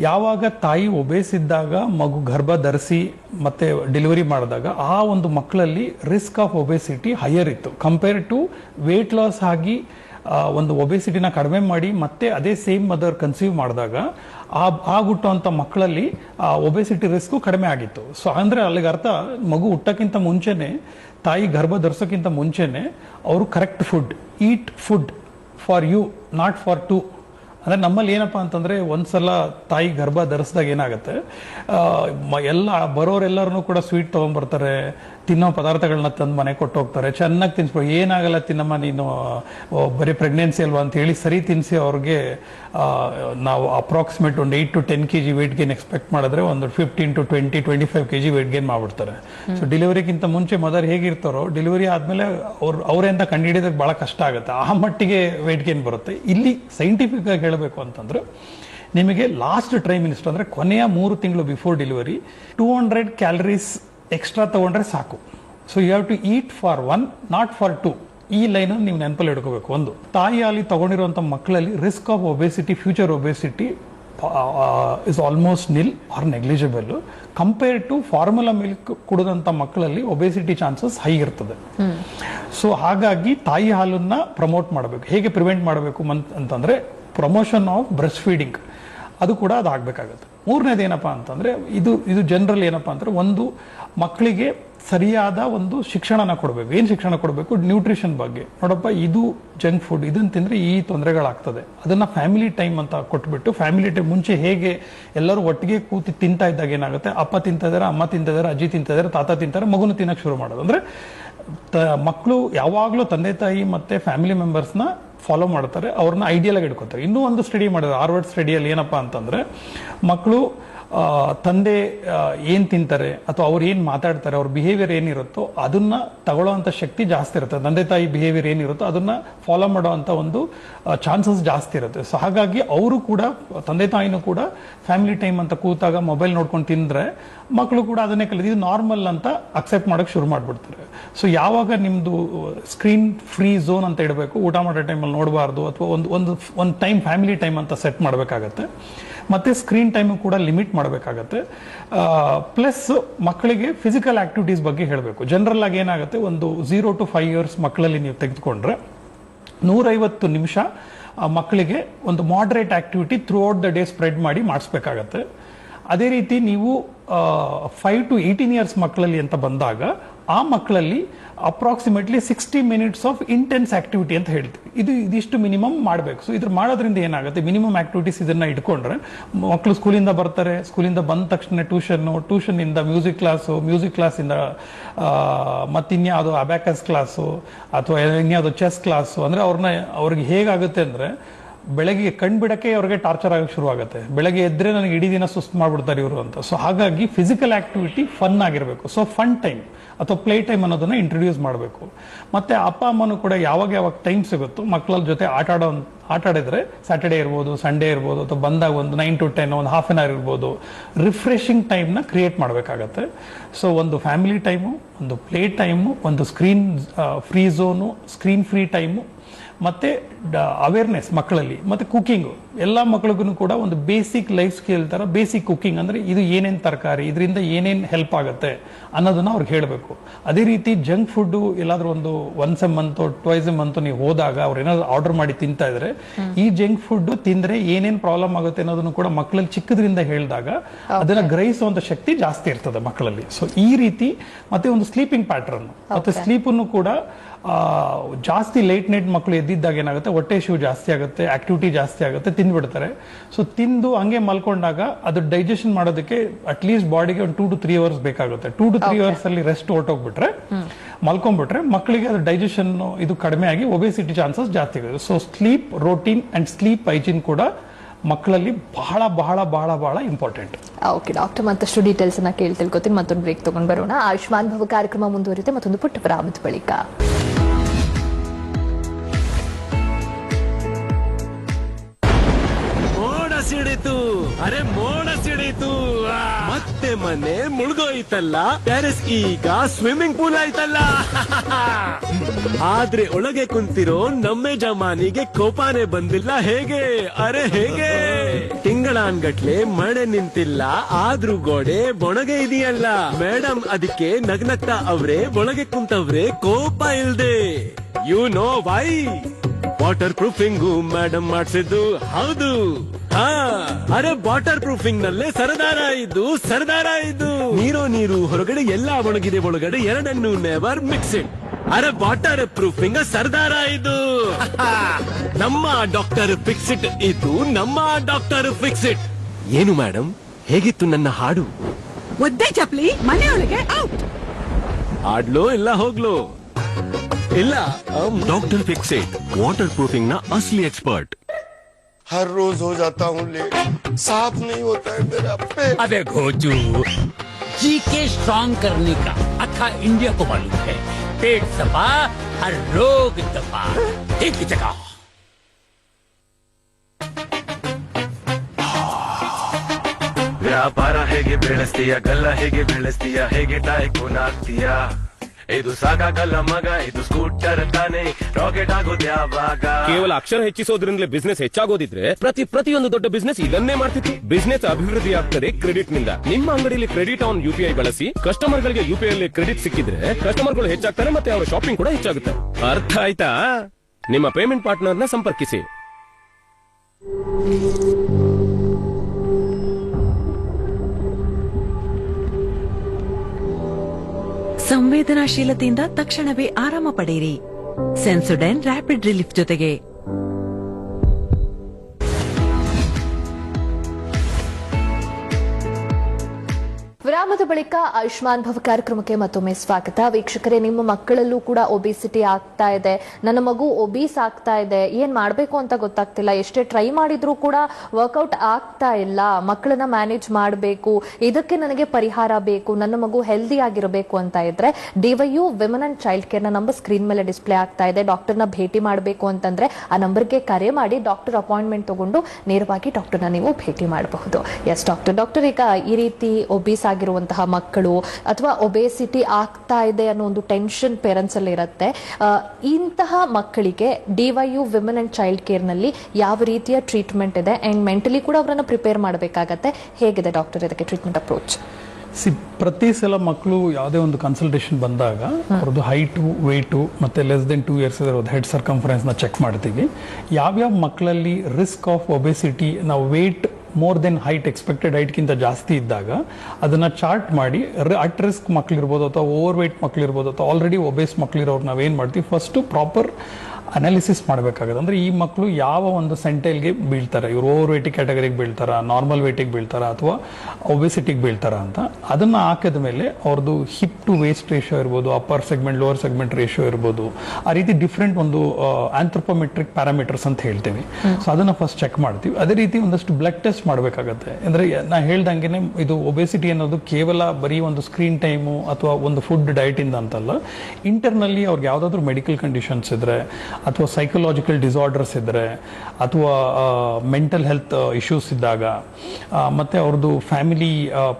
ಯಾವಾಗ ತಾಯಿ ಒಬೇಸ್ ಇದ್ದಾಗ ಮಗು ಗರ್ಭ ಧರಿಸಿ ಮತ್ತೆ ಡೆಲಿವರಿ ಮಾಡಿದಾಗ ಆ ಒಂದು ಮಕ್ಕಳಲ್ಲಿ ರಿಸ್ಕ್ ಆಫ್ ಒಬೆಸಿಟಿ ಹೈಯರ್ ಇತ್ತು. ಕಂಪೇರ್ ಟು ವೇಟ್ ಲಾಸ್ ಆಗಿ ಆ, ಒಂದು ಒಬೆಸಿಟಿನ ಕಡಿಮೆ ಮಾಡಿ ಮತ್ತೆ ಅದೇ ಸೇಮ್ ಮದರ್ ಕನ್ಸೀವ್ ಮಾಡಿದಾಗ ಆ ಆಗುಟ್ಟುವಂಥ ಮಕ್ಕಳಲ್ಲಿ ಆ ಒಬೆಸಿಟಿ ರಿಸ್ಕು ಕಡಿಮೆ ಆಗಿತ್ತು. ಸೊ ಅಂದರೆ ಅಲ್ಲಿಗೆ ಅರ್ಥ ಮಗು ಹುಟ್ಟಕ್ಕಿಂತ ಮುಂಚೆನೆ ತಾಯಿ ಗರ್ಭ ಧರಿಸೋಕ್ಕಿಂತ ಮುಂಚೆನೆ ಅವರು correct food eat food for you not for two ಅಂದ್ರೆ ನಮ್ಮಲ್ಲಿ ಏನಪ್ಪ ಅಂತಂದ್ರೆ ಒಂದ್ಸಲ ತಾಯಿ ಗರ್ಭ ಧರಿಸಿದಾಗ ಏನಾಗುತ್ತೆ ಎಲ್ಲ ಬರೋರೆಲ್ಲರೂ ಕೂಡ ಸ್ವೀಟ್ ತಗೊಂಡ್ಬರ್ತಾರೆ ತಿನ್ನೋ ಪದಾರ್ಥಗಳನ್ನ ತಂದು ಮನೆ ಕೊಟ್ಟು ಹೋಗ್ತಾರೆ ಚೆನ್ನಾಗಿ ತಿನ್ಸ್ಬೋದು ಏನಾಗಲ್ಲ ತಿನ್ನಮ್ಮ ನೀನು ಬರೀ ಪ್ರೆಗ್ನೆನ್ಸಿ ಅಲ್ವಾ ಅಂತ ಹೇಳಿ ಸರಿ ತಿನ್ಸಿ ಅವ್ರಿಗೆ ನಾವು ಅಪ್ರಾಕ್ಸಿಮೇಟ್ ಒಂದು eight to ten K G weight gain expect ಮಾಡಿದ್ರೆ ಒಂದು fifteen to twenty twenty five K G weight gain ಮಾಡ್ಬಿಡ್ತಾರೆ ಸೊ ಡೆಲಿವರಿಗಿಂತ ಮುಂಚೆ ಮದರ್ ಹೇಗಿರ್ತಾರೋ ಡೆಲಿವರಿ ಆದಮೇಲೆ ಅವ್ರು ಅವರೇ ಅಂತ ಕಂಡುಹಿಡಿಯೋದಕ್ಕೆ ಬಹಳ ಕಷ್ಟ ಆಗುತ್ತೆ. ಆ ಮಟ್ಟಿಗೆ ವೇಟ್ ಗೇನ್ ಬರುತ್ತೆ. ಇಲ್ಲಿ ಸೈಂಟಿಫಿಕ್ ಆಗಿ ಹೇಳಬೇಕು ಅಂತಂದ್ರೆ ನಿಮಗೆ ಲಾಸ್ಟ್ ಟ್ರೈ ಮಿನಿಸ್ಟರ್ ಅಂದ್ರೆ ಕೊನೆಯ ಮೂರು ತಿಂಗಳು before delivery two hundred calories extra ತಗೊಂಡ್ರೆ ಸಾಕು. So you have to eat for one not for two ಈ ಲೈನ್ ನೀವು ನೆನಪಲ್ಲಿ ಇಟ್ಕೋಬೇಕು. ಒಂದು ತಾಯಿ ಹಾಲಿ ತಗೊಂಡಿರುವಂಥ ಮಕ್ಕಳಲ್ಲಿ risk of obesity future obesity is almost nil or negligible compare to formula milk ಕುಡಿದಂಥ ಮಕ್ಕಳಲ್ಲಿ ಒಬೆಸಿಟಿ ಚಾನ್ಸಸ್ ಹೈ ಇರ್ತದೆ. ಸೊ ಹಾಗಾಗಿ ತಾಯಿ ಹಾಲನ್ನು ಪ್ರಮೋಟ್ ಮಾಡಬೇಕು. ಹೇಗೆ ಪ್ರಿವೆಂಟ್ ಮಾಡಬೇಕು ಅಂತಂದರೆ ಪ್ರಮೋಷನ್ ಆಫ್ ಬ್ರೆಸ್ಟ್ ಫೀಡಿಂಗ್ ಅದು ಕೂಡ ಅದು ಆಗಬೇಕಾಗತ್ತೆ. ಮೂರನೇದು ಏನಪ್ಪ ಅಂತಂದರೆ ಇದು ಇದು ಜನರಲ್ ಏನಪ್ಪ ಅಂದರೆ ಒಂದು ಮಕ್ಕಳಿಗೆ ಸರಿಯಾದ ಒಂದು ಶಿಕ್ಷಣನ ಕೊಡಬೇಕು. ಏನು ಶಿಕ್ಷಣ ಕೊಡಬೇಕು? ನ್ಯೂಟ್ರಿಷನ್ ಬಗ್ಗೆ. ನೋಡಪ್ಪ, ಇದು ಜಂಕ್ ಫುಡ್ ಇದನ್ನು ತಿಂದರೆ ಈ ತೊಂದರೆಗಳಾಗ್ತದೆ. ಅದನ್ನು ಫ್ಯಾಮಿಲಿ ಟೈಮ್ ಅಂತ ಕೊಟ್ಬಿಟ್ಟು ಫ್ಯಾಮಿಲಿ ಟೈಮ್ ಮುಂಚೆ ಹೇಗೆ ಎಲ್ಲರೂ ಒಟ್ಟಿಗೆ ಕೂತಿ ತಿಂತಾ ಇದ್ದಾಗ ಏನಾಗುತ್ತೆ? ಅಪ್ಪ ತಿಂತಾ ಇದಾರೆ, ಅಮ್ಮ ತಿಂತಾ ಇದಾರೆ, ಅಜ್ಜಿ ತಿಂತಾ ಇದಾರೆ, ತಾತ ತಿಂತಾರೆ ಮಗುನ ತಿನ್ನೋಕ್ಕೆ ಶುರು ಮಾಡೋದು. ಅಂದರೆ ತ- ಮಕ್ಕಳು ಯಾವಾಗಲೂ ತಂದೆ ತಾಯಿ ಮತ್ತು ಫ್ಯಾಮಿಲಿ ಮೆಂಬರ್ಸ್ನ ಫಾಲೋ ಮಾಡ್ತಾರೆ, ಅವ್ರನ್ನ ಐಡಿಯಲ್ ಆಗಿ ಇಟ್ಕೋತಾರೆ ಇನ್ನೂ ಒಂದು ಸ್ಟಡಿ ಮಾಡಿದ್ರು ಆರ್ವರ್ಡ್ ಸ್ಟಡಿಯಲ್ಲಿ ಏನಪ್ಪಾ ಅಂತಂದ್ರೆ ಮಕ್ಕಳು ತಂದೆ ಏನು ತಿಂತಾರೆ ಅಥವಾ ಅವ್ರು ಏನು ಮಾತಾಡ್ತಾರೆ, ಅವ್ರ ಬಿಹೇವಿಯರ್ ಏನಿರುತ್ತೋ ಅದನ್ನ ತಗೊಳ್ಳೋವಂಥ ಶಕ್ತಿ ಜಾಸ್ತಿ ಇರುತ್ತೆ. ತಂದೆ ತಾಯಿ ಬಿಹೇವಿಯರ್ ಏನಿರುತ್ತೋ ಅದನ್ನ ಫಾಲೋ ಮಾಡೋವಂಥ ಒಂದು ಚಾನ್ಸಸ್ ಜಾಸ್ತಿ ಇರುತ್ತೆ. ಸೊ ಹಾಗಾಗಿ ಅವರು ಕೂಡ, ತಂದೆ ತಾಯಿನೂ ಕೂಡ ಫ್ಯಾಮಿಲಿ ಟೈಮ್ ಅಂತ ಕೂತಾಗ ಮೊಬೈಲ್ ನೋಡ್ಕೊಂಡು ತಿಂದ್ರೆ ಮಕ್ಕಳು ಕೂಡ ಅದನ್ನೇ ಕಲಿತು ನಾರ್ಮಲ್ ಅಂತ ಅಕ್ಸೆಪ್ಟ್ ಮಾಡೋಕ್ಕೆ ಶುರು ಮಾಡಿಬಿಡ್ತಾರೆ. ಸೊ ಯಾವಾಗ ನಿಮ್ಮದು ಸ್ಕ್ರೀನ್ ಫ್ರೀ ಝೋನ್ ಅಂತ ಇಡಬೇಕು, ಊಟ ಮಾಡೋ ಟೈಮಲ್ಲಿ ನೋಡಬಾರ್ದು ಅಥವಾ ಒಂದು ಒಂದು ಒಂದು ಟೈಮ್ ಫ್ಯಾಮಿಲಿ ಟೈಮ್ ಅಂತ ಸೆಟ್ ಮಾಡಬೇಕಾಗತ್ತೆ. ಮತ್ತೆ ಸ್ಕ್ರೀನ್ ಟೈಮ್ ಕೂಡ ಲಿಮಿಟ್ ಮಾಡಬೇಕಾಗತ್ತೆ. ಪ್ಲಸ್ ಮಕ್ಕಳಿಗೆ ಫಿಸಿಕಲ್ ಆಕ್ಟಿವಿಟೀಸ್ ಬಗ್ಗೆ ಹೇಳಬೇಕು. ಜನರಲ್ ಆಗಿ ಏನಾಗುತ್ತೆ, ಒಂದು ಝೀರೋ ಟು ಫೈವ್ ಇಯರ್ಸ್ ಮಕ್ಕಳಲ್ಲಿ ನೀವು ತೆಗೆದುಕೊಂಡ್ರೆ ನೂರೈವತ್ತು ನಿಮಿಷ ಮಕ್ಕಳಿಗೆ ಒಂದು moderate activity throughout the day spread ಮಾಡಿ ಮಾಡಿಸ್ಬೇಕಾಗತ್ತೆ. ಅದೇ ರೀತಿ ನೀವು ಫೈವ್ ಟು ಏಯ್ಟೀನ್ ಇಯರ್ಸ್ ಮಕ್ಕಳಲ್ಲಿ ಅಂತ ಬಂದಾಗ, ಆ ಮಕ್ಕಳಲ್ಲಿ approximately sixty minutes of intense activity ಅಂತ ಹೇಳ್ತೀವಿ ಇದು ಇದಿಷ್ಟು ಮಿನಿಮಮ್ ಮಾಡಬೇಕು. ಸೊ ಇದ್ರ ಮಾಡೋದ್ರಿಂದ ಏನಾಗುತ್ತೆ? ಮಿನಿಮಮ್ ಆಕ್ಟಿವಿಟೀಸ್ ಇದನ್ನ ಇಟ್ಕೊಂಡ್ರೆ ಮಕ್ಕಳು ಸ್ಕೂಲಿಂದ ಬರ್ತಾರೆ, ಸ್ಕೂಲಿಂದ ಬಂದ ತಕ್ಷಣ ಟ್ಯೂಷನ್ನು ಟ್ಯೂಷನ್ ಇಂದ ಮ್ಯೂಸಿಕ್ ಕ್ಲಾಸು ಮ್ಯೂಸಿಕ್ ಕ್ಲಾಸಿಂದ ಮತ್ತಿನ್ಯಾವುದೋ ಅಬ್ಯಾಕಸ್ ಕ್ಲಾಸು ಅಥವಾ ಇನ್ಯಾವುದೋ ಚೆಸ್ ಕ್ಲಾಸು ಅಂದರೆ ಅವ್ರನ್ನ, ಅವ್ರಿಗೆ ಹೇಗಾಗುತ್ತೆ ಅಂದರೆ, ಬೆಳಗ್ಗೆ ಕಣ್ಬಿಡಕ್ಕೆ ಅವ್ರಿಗೆ ಟಾರ್ಚರ್ ಆಗಕ್ಕೆ ಶುರು ಆಗುತ್ತೆ. ಬೆಳಗ್ಗೆ ಎದ್ರೆ ನನಗೆ ಇಡೀ ದಿನ ಸುಸ್ತು ಮಾಡ್ಬಿಡ್ತಾರೆ ಇವರು ಅಂತ. ಸೊ ಹಾಗಾಗಿ ಫಿಸಿಕಲ್ ಆಕ್ಟಿವಿಟಿ ಫನ್ ಆಗಿರಬೇಕು. ಸೊ ಫನ್ ಟೈಮ್ ಅಥವಾ ಪ್ಲೇ ಟೈಮ್ ಅನ್ನೋದನ್ನ ಇಂಟ್ರೊಡ್ಯೂಸ್ ಮಾಡಬೇಕು. ಮತ್ತೆ ಅಪ್ಪ, ಅಮ್ಮನೂ ಕೂಡ ಯಾವಾಗ ಯಾವಾಗ ಟೈಮ್ ಸಿಗುತ್ತೋ ಮಕ್ಕಳ ಜೊತೆ ಆಟ ಆಡೋ ಆಟ ಆಡಿದ್ರೆ ಸ್ಯಾಟರ್ಡೇ ಇರ್ಬೋದು ಸಂಡೇ ಇರ್ಬೋದು, ಅಥವಾ ಬಂದಾಗ ಒಂದು ನೈನ್ ಟು ಟೆನ್ ಒಂದು ಹಾಫ್ ಅನ್ ಅವರ್ ಇರ್ಬೋದು ರಿಫ್ರೆಶಿಂಗ್ ಟೈಮ್ನ ಕ್ರಿಯೇಟ್ ಮಾಡಬೇಕಾಗತ್ತೆ. ಸೊ ಒಂದು ಫ್ಯಾಮಿಲಿ ಟೈಮು ಒಂದು ಪ್ಲೇ ಟೈಮು ಒಂದು screen free zone screen free time ಮತ್ತೆ ಅವೇರ್ನೆಸ್ ಮಕ್ಕಳಲ್ಲಿ ಮತ್ತೆ ಕುಕ್ಕಿಂಗು ಎಲ್ಲ ಮಕ್ಕಳಿಗೂ ಕೂಡ ಒಂದು ಬೇಸಿಕ್ ಲೈಫ್ ಸ್ಕಿಲ್ ತರ ಬೇಸಿಕ್ ಕುಕ್ಕಿಂಗ್ ಅಂದ್ರೆ ಇದು ಏನೇನು ತರಕಾರಿ ಇದರಿಂದ ಏನೇನ್ ಹೆಲ್ಪ್ ಆಗುತ್ತೆ ಅನ್ನೋದನ್ನ ಅವ್ರಿಗೆ ಹೇಳಬೇಕು. ಅದೇ ರೀತಿ ಜಂಕ್ ಫುಡ್ ಎಲ್ಲಾದ್ರೂ ಒಂದು once a month twice a month ನೀವು ಹೋದಾಗ ಅವ್ರು ಏನಾದ್ರು ಆರ್ಡರ್ ಮಾಡಿ ತಿಂತಾ ಇದ್ರೆ ಈ ಜಂಕ್ ಫುಡ್ ತಿಂದ್ರೆ ಏನೇನ್ ಪ್ರಾಬ್ಲಮ್ ಆಗುತ್ತೆ ಅನ್ನೋದನ್ನು ಕೂಡ ಮಕ್ಕಳಲ್ಲಿ ಚಿಕ್ಕದ್ರಿಂದ ಹೇಳಿದಾಗ ಅದನ್ನ ಗ್ರಹಿಸುವಂತ ಶಕ್ತಿ ಜಾಸ್ತಿ ಇರ್ತದೆ ಮಕ್ಕಳಲ್ಲಿ ಸೊ ಈ ರೀತಿ ಮತ್ತೆ ಒಂದು ಸ್ಲೀಪಿಂಗ್ ಪ್ಯಾಟರ್ನ್ ಮತ್ತೆ ಸ್ಲೀಪನ್ನು ಕೂಡ ಜಾಸ್ತಿ ಲೇಟ್ ನೈಟ್ ಮಕ್ಕಳು ಎದ್ದಿದ್ದಾಗ ಏನಾಗುತ್ತೆ? ಹೊಟ್ಟೆ ಶೂ ಜಾಸ್ತಿ ಆಗುತ್ತೆ ಆಕ್ಟಿವಿಟಿ ಜಾಸ್ತಿ ಆಗುತ್ತೆ ತಿಂದ್ಬಿಡ್ತಾರೆ. ಸೊ ತಿಂದು ಹಂಗೆ ಮಲ್ಕೊಂಡಾಗ ಅದು ಡೈಜೆಷನ್ ಮಾಡೋದಕ್ಕೆ ಅಟ್ಲೀಸ್ಟ್ ಬಾಡಿಗೆ ಒಂದು ಟೂ ಟು ತ್ರೀ ಅವರ್ಸ್ ಬೇಕಾಗುತ್ತೆ. ಟೂ ಟು ತ್ರೀ ಅವರ್ಸ್ ಅಲ್ಲಿ ರೆಸ್ಟ್ ಹೊರಟೋಗ್ಬಿಟ್ರೆ ಮಲ್ಕೊಂಡ್ಬಿಟ್ರೆ ಮಕ್ಕಳಿಗೆ ಅದು ಡೈಜೆಷನ್ ಇದು ಕಡಿಮೆ ಆಗಿ ಒಬೆಸಿಟಿ ಚಾನ್ಸಸ್ ಜಾಸ್ತಿ ಆಗುತ್ತೆ. So sleep routine and sleep hygiene ಕೂಡ ಮಕ್ಕಳಲ್ಲಿ ಬಹಳ ಬಹಳ ಬಹಳ ಬಹಳ ಇಂಪಾರ್ಟೆಂಟ್ ಓಕೆ ಡಾಕ್ಟರ್ ಮತ್ತಷ್ಟು ಡೀಟೇಲ್ಸ್ ಅನ್ನ ಕೇಳಿ ತಿಳ್ಕೊತೀನಿ ಮತ್ತೊಂದು ಬ್ರೇಕ್ ತಗೊಂಡ್ ಬರೋಣ. ಆಯುಷ್ಮಾನ್ ಭವ ಕಾರ್ಯಕ್ರಮ ಮುಂದುವರಿಯುತ್ತೆ. ಮತ್ತೊಂದು ಪುಟ್ಟ ವಿರಾಮದ ಬಳಿಕ. ಅರೆ ಮೋಡ ಸಿಡಿತು. ಮತ್ತೆ ಮನೆ ಮುಳುಗೋಯ್ತಲ್ಲ. ಟೆರೆಸ್ ಈಗ ಸ್ವಿಮ್ಮಿಂಗ್ ಪೂಲ್ ಆಯ್ತಲ್ಲ. ಆದ್ರೆ ಒಳಗೆ ಕುಂತಿರೋ ನಮ್ಮೆ ಜಮಾನಿಗೆ ಕೋಪಾನೆ ಬಂದಿಲ್ಲ. ಹೇಗೆ? ಅರೆ ಹೇಗೆ? ತಿಂಗಳಾನ್ಗಟ್ಲೆ ಮಳೆ ನಿಂತಿಲ್ಲ. ಆದ್ರೂ ಗೋಡೆ ಬೊಣಗೆ ಇದೆಯಲ್ಲ. ಮೇಡಮ್ ಅದಕ್ಕೆ ನಗ್ನಗ್ತಾ ಅವ್ರೆ, ಒಳಗೆ ಕುಂತವ್ರೆ ಕೋಪ ಇಲ್ದೆ. You know why water proofing madam ಮಾಡಿಸಿದ್ದು. ಹೌದು. ಹಾ ಅರೆ ವಾಟರ್ ಪ್ರೂಫಿಂಗ್ ನಲ್ಲೇ ಸರದಾರ ಇದ್ದು ಸರದಾರ ಇದ್ದು ನೀರೋ ನೀರು ಹೊರಗಡೆ ಎಲ್ಲ ಒಣಗಿದೆ ಒಳಗಡೆ ಎರಡನ್ನು never mixed are water proofing ಸರ್ದಾರ ಇದು. ನಮ್ಮ ಡಾಕ್ಟರ್ ಫಿಕ್ಸಿಟ್ ಇದು ನಮ್ಮ ಡಾಕ್ಟರ್ ಫಿಕ್ಸಿಟ್ ಏನು ಮೇಡಮ್ ಹೇಗಿತ್ತು ನನ್ನ ಹಾಡು? ಒದ್ದೆ ಚಪ್ಲಿ ಮನೆಯೊಳಗೆ ಔಟ್ ಆಡ್ಲೋ ಇಲ್ಲ ಹೋಗ್ಲೋ? ಇಲ್ಲ डॉक्टर फिक्सेट वाटर प्रूफिंग ना असली एक्सपर्ट हर रोज हो जाता हूँ लेट साफ नहीं होता है मेरा पेट अबे घोचू जी के स्ट्रॉन्ग करने का अखा इंडिया को मालूम है पेट सफा हर रोग दफा एक जगह ವ್ಯಾಪಾರ ಹೇಗೆ ಬೆಳೆಸ್ತೀಯ ಗಲ್ಲ ಹೇಗೆ ಬೆಳೆಸ್ತೀಯ ಹೇಗೆ ಟೈಕೂನ್ ಆಗ್ತೀಯ ಇದು ಸಾಕಾಗಲ್ಲ ಮಗ, ಇದು ಸ್ಕೂಟರ್ ತಾನೆ. ರಾಕೆಟ್ ಆಗೋದು ಯಾವಾಗ ಕೇವಲ ಅಕ್ಷರ ಹೆಚ್ಚಿಸೋದ್ರಿಂದಲೇ ಬಿಸ್ನೆಸ್ ಹೆಚ್ಚಾಗೋದಿದ್ರೆ ಪ್ರತಿ ಪ್ರತಿಯೊಂದು ದೊಡ್ಡ ಬಿಸ್ನೆಸ್ ಇದನ್ನೇ ಮಾಡ್ತಿತ್ತು. ಬಿಸ್ನೆಸ್ ಅಭಿವೃದ್ಧಿ ಆಗ್ತದೆ ಕ್ರೆಡಿಟ್ನಿಂದ ನಿಮ್ಮ ಅಂಗಡಿಯಲ್ಲಿ ಕ್ರೆಡಿಟ್ ಆನ್ ಯುಪಿಐ ಬಳಸಿ ಕಸ್ಟಮರ್ ಗಳಿಗೆ ಯುಪಿಐ ಅಲ್ಲಿ ಕ್ರೆಡಿಟ್ ಸಿಕ್ಕಿದ್ರೆ ಕಸ್ಟಮರ್ಗಳು ಹೆಚ್ಚಾಗ್ತಾರೆ ಮತ್ತೆ ಅವರ ಶಾಪಿಂಗ್ ಕೂಡ ಹೆಚ್ಚಾಗುತ್ತೆ. ಅರ್ಥ ಆಯ್ತಾ? ನಿಮ್ಮ ಪೇಮೆಂಟ್ ಪಾರ್ಟ್ನರ್ನ ಸಂಪರ್ಕಿಸಿ. ಸಂವೇದನಾಶೀಲತೆಯಿಂದ ತಕ್ಷಣವೇ ಆರಾಮ ಪಡೆಯಿರಿ. ಸೆನ್ಸೊಡೈನ್ ರ್ಯಾಪಿಡ್ ರಿಲೀಫ್ ಜೊತೆಗೆ. ವಿರಾಮದ ಬಳಿಕ ಆಯುಷ್ಮಾನ್ ಭವ ಕಾರ್ಯಕ್ರಮಕ್ಕೆ ಮತ್ತೊಮ್ಮೆ ಸ್ವಾಗತ. ವೀಕ್ಷಕರೇ, ನಿಮ್ಮ ಮಕ್ಕಳಲ್ಲೂ ಕೂಡ ಒಬಿಸಿಟಿ ಆಗ್ತಾ ಇದೆ. ನನ್ನ ಮಗು ಒಬೀಸ್ ಆಗ್ತಾ ಇದೆ. ಏನ್ ಮಾಡಬೇಕು ಅಂತ ಗೊತ್ತಾಗ್ತಿಲ್ಲ. ಎಷ್ಟೇ ಟ್ರೈ ಮಾಡಿದ್ರೂ ಕೂಡ ವರ್ಕೌಟ್ ಆಗ್ತಾ ಇಲ್ಲ. ಮಕ್ಕಳನ್ನ ಮ್ಯಾನೇಜ್ ಮಾಡಬೇಕು. ಇದಕ್ಕೆ ನನಗೆ ಪರಿಹಾರ ಬೇಕು. ನನ್ನ ಮಗು ಹೆಲ್ದಿ ಆಗಿರಬೇಕು ಅಂತ ಇದ್ರೆ DYU women and child care number screen ಮೇಲೆ ಡಿಸ್ಪ್ಲೇ ಆಗ್ತಾ ಇದೆ. ಡಾಕ್ಟರ್ನ ಭೇಟಿ ಮಾಡಬೇಕು ಅಂತಂದ್ರೆ ಆ ನಂಬರ್ಗೆ ಕರೆ ಮಾಡಿ ಡಾಕ್ಟರ್ ಅಪಾಯಿಂಟ್ಮೆಂಟ್ ತಗೊಂಡು ನೇರವಾಗಿ ಡಾಕ್ಟರ್ನ ನೀವು ಭೇಟಿ ಮಾಡಬಹುದು. ಎಸ್ ಡಾಕ್ಟರ್ ಡಾಕ್ಟರ್ ಈಗ ಈ ರೀತಿ ಒಬೀಸ್ ಆಗಿರುವಂತಹ ಮಕ್ಕಳು ಅಥವಾ ಒಬೇಸಿಟಿ ಆಗ್ತಾ ಇದೆ ಅನ್ನೋ ಒಂದು ಟೆನ್ಷನ್ ಪೇರೆಂಟ್ಸ್ ಅಲ್ಲಿ ಇರುತ್ತೆ. ಇಂತಹ ಮಕ್ಕಳಿಗೆ ಯು ವಿಮೆನ್ ಅಂಡ್ ಚೈಲ್ಡ್ ಕೇರ್ನಲ್ಲಿ ಯಾವ ರೀತಿಯ ಟ್ರೀಟ್ಮೆಂಟ್ ಇದೆ ಅಂಡ್ ಮೆಂಟಲಿ ಕೂಡ ಅವರನ್ನು ಪ್ರಿಪೇರ್ ಮಾಡಬೇಕಾಗತ್ತೆ. ಹೇಗಿದೆ ಡಾಕ್ಟರ್ ಇದಕ್ಕೆ ಟ್ರೀಟ್ಮೆಂಟ್ ಅಪ್ರೋಚ್ ಸಿ ಪ್ರತಿ ಸಲ ಮಕ್ಕಳು ಯಾವುದೇ ಒಂದು ಕನ್ಸಲ್ಟೇಷನ್ ಬಂದಾಗ ಅವ್ರದ್ದು ಹೈಟು ವೆಯ್ಟು ಮತ್ತೆ ಲೆಸ್ ದೆನ್ ಟೂ ಇಯರ್ಸ್ ಇರೋದು ಹೆಡ್ ಸರ್ಕಂಫರೆನ್ಸ್ನ ಚೆಕ್ ಮಾಡ್ತೀವಿ. ಯಾವ್ಯಾವ ಮಕ್ಕಳಲ್ಲಿ ರಿಸ್ಕ್ ಆಫ್ ಒಬೆಸಿಟಿ ನಾವು weight more than height expected ಹೈಟ್ಗಿಂತ ಜಾಸ್ತಿ ಇದ್ದಾಗ ಅದನ್ನು ಚಾರ್ಟ್ ಮಾಡಿ ಅಟ್ ರಿಸ್ಕ್ ಮಕ್ಳಿರ್ಬೋದು ಅಥವಾ ಓವರ್ ವೆಯ್ಟ್ ಮಕ್ಳಿರ್ಬೋದು ಅಥವಾ ಆಲ್ರೆಡಿ ಒಬೇಸ್ ಮಕ್ಳಿರೋರು ನಾವೇನು ಮಾಡ್ತೀವಿ? ಫಸ್ಟು ಪ್ರಾಪರ್ ಅನಾಲಿಸಿಸ್ ಮಾಡಬೇಕಾಗುತ್ತೆ. ಅಂದರೆ ಈ ಮಕ್ಕಳು ಯಾವ ಒಂದು ಸೆಂಟೈಲ್ಗೆ ಬೀಳ್ತಾರೆ. ಇವರು ಓವರ್ ವೇಟಿಗೆ ಕ್ಯಾಟಗರಿಗೆ ಬೀಳ್ತಾರ ನಾರ್ಮಲ್ ವೇಟಿಗೆ ಬೀಳ್ತಾರ ಅಥವಾ ಒಬೆಸಿಟಿಗೆ ಬೀಳ್ತಾರ ಅಂತ. ಅದನ್ನು ಹಾಕಿದ ಮೇಲೆ ಅವ್ರದ್ದು ಹಿಪ್ ಟು ವೇಸ್ಟ್ ರೇಷಿಯೋ ಇರ್ಬೋದು upper segment lower segment ratio ಇರ್ಬೋದು. ಆ ರೀತಿ ಡಿಫ್ರೆಂಟ್ ಒಂದು ಆಂಥ್ರೋಪೋಮೆಟ್ರಿಕ್ ಪ್ಯಾರಾಮೀಟರ್ಸ್ ಅಂತ ಹೇಳ್ತೀವಿ. ಸೊ ಅದನ್ನು ಫಸ್ಟ್ ಚೆಕ್ ಮಾಡ್ತೀವಿ. ಅದೇ ರೀತಿ ಒಂದಷ್ಟು ಬ್ಲಡ್ ಟೆಸ್ಟ್ ಮಾಡಬೇಕಾಗತ್ತೆ. ಅಂದರೆ ನಾ ಹೇಳ್ದಂಗೆ ಇದು ಒಬೆಸಿಟಿ ಅನ್ನೋದು ಕೇವಲ ಬರೀ ಒಂದು ಸ್ಕ್ರೀನ್ ಟೈಮು ಅಥವಾ ಒಂದು ಫುಡ್ ಡಯಟಿಂದ ಅಂತಲ್ಲ. ಇಂಟರ್ನಲ್ಲಿ ಅವ್ರಿಗೆ ಯಾವುದಾದ್ರೂ ಮೆಡಿಕಲ್ ಕಂಡೀಷನ್ಸ್ ಇದ್ರೆ ಅಥವಾ ಸೈಕಲಾಜಿಕಲ್ ಡಿಸಾರ್ಡರ್ಸ್ ಇದ್ದರೆ ಅಥವಾ ಮೆಂಟಲ್ ಹೆಲ್ತ್ ಇಶ್ಯೂಸ್ ಇದ್ದಾಗ ಮತ್ತು ಅವ್ರದ್ದು ಫ್ಯಾಮಿಲಿ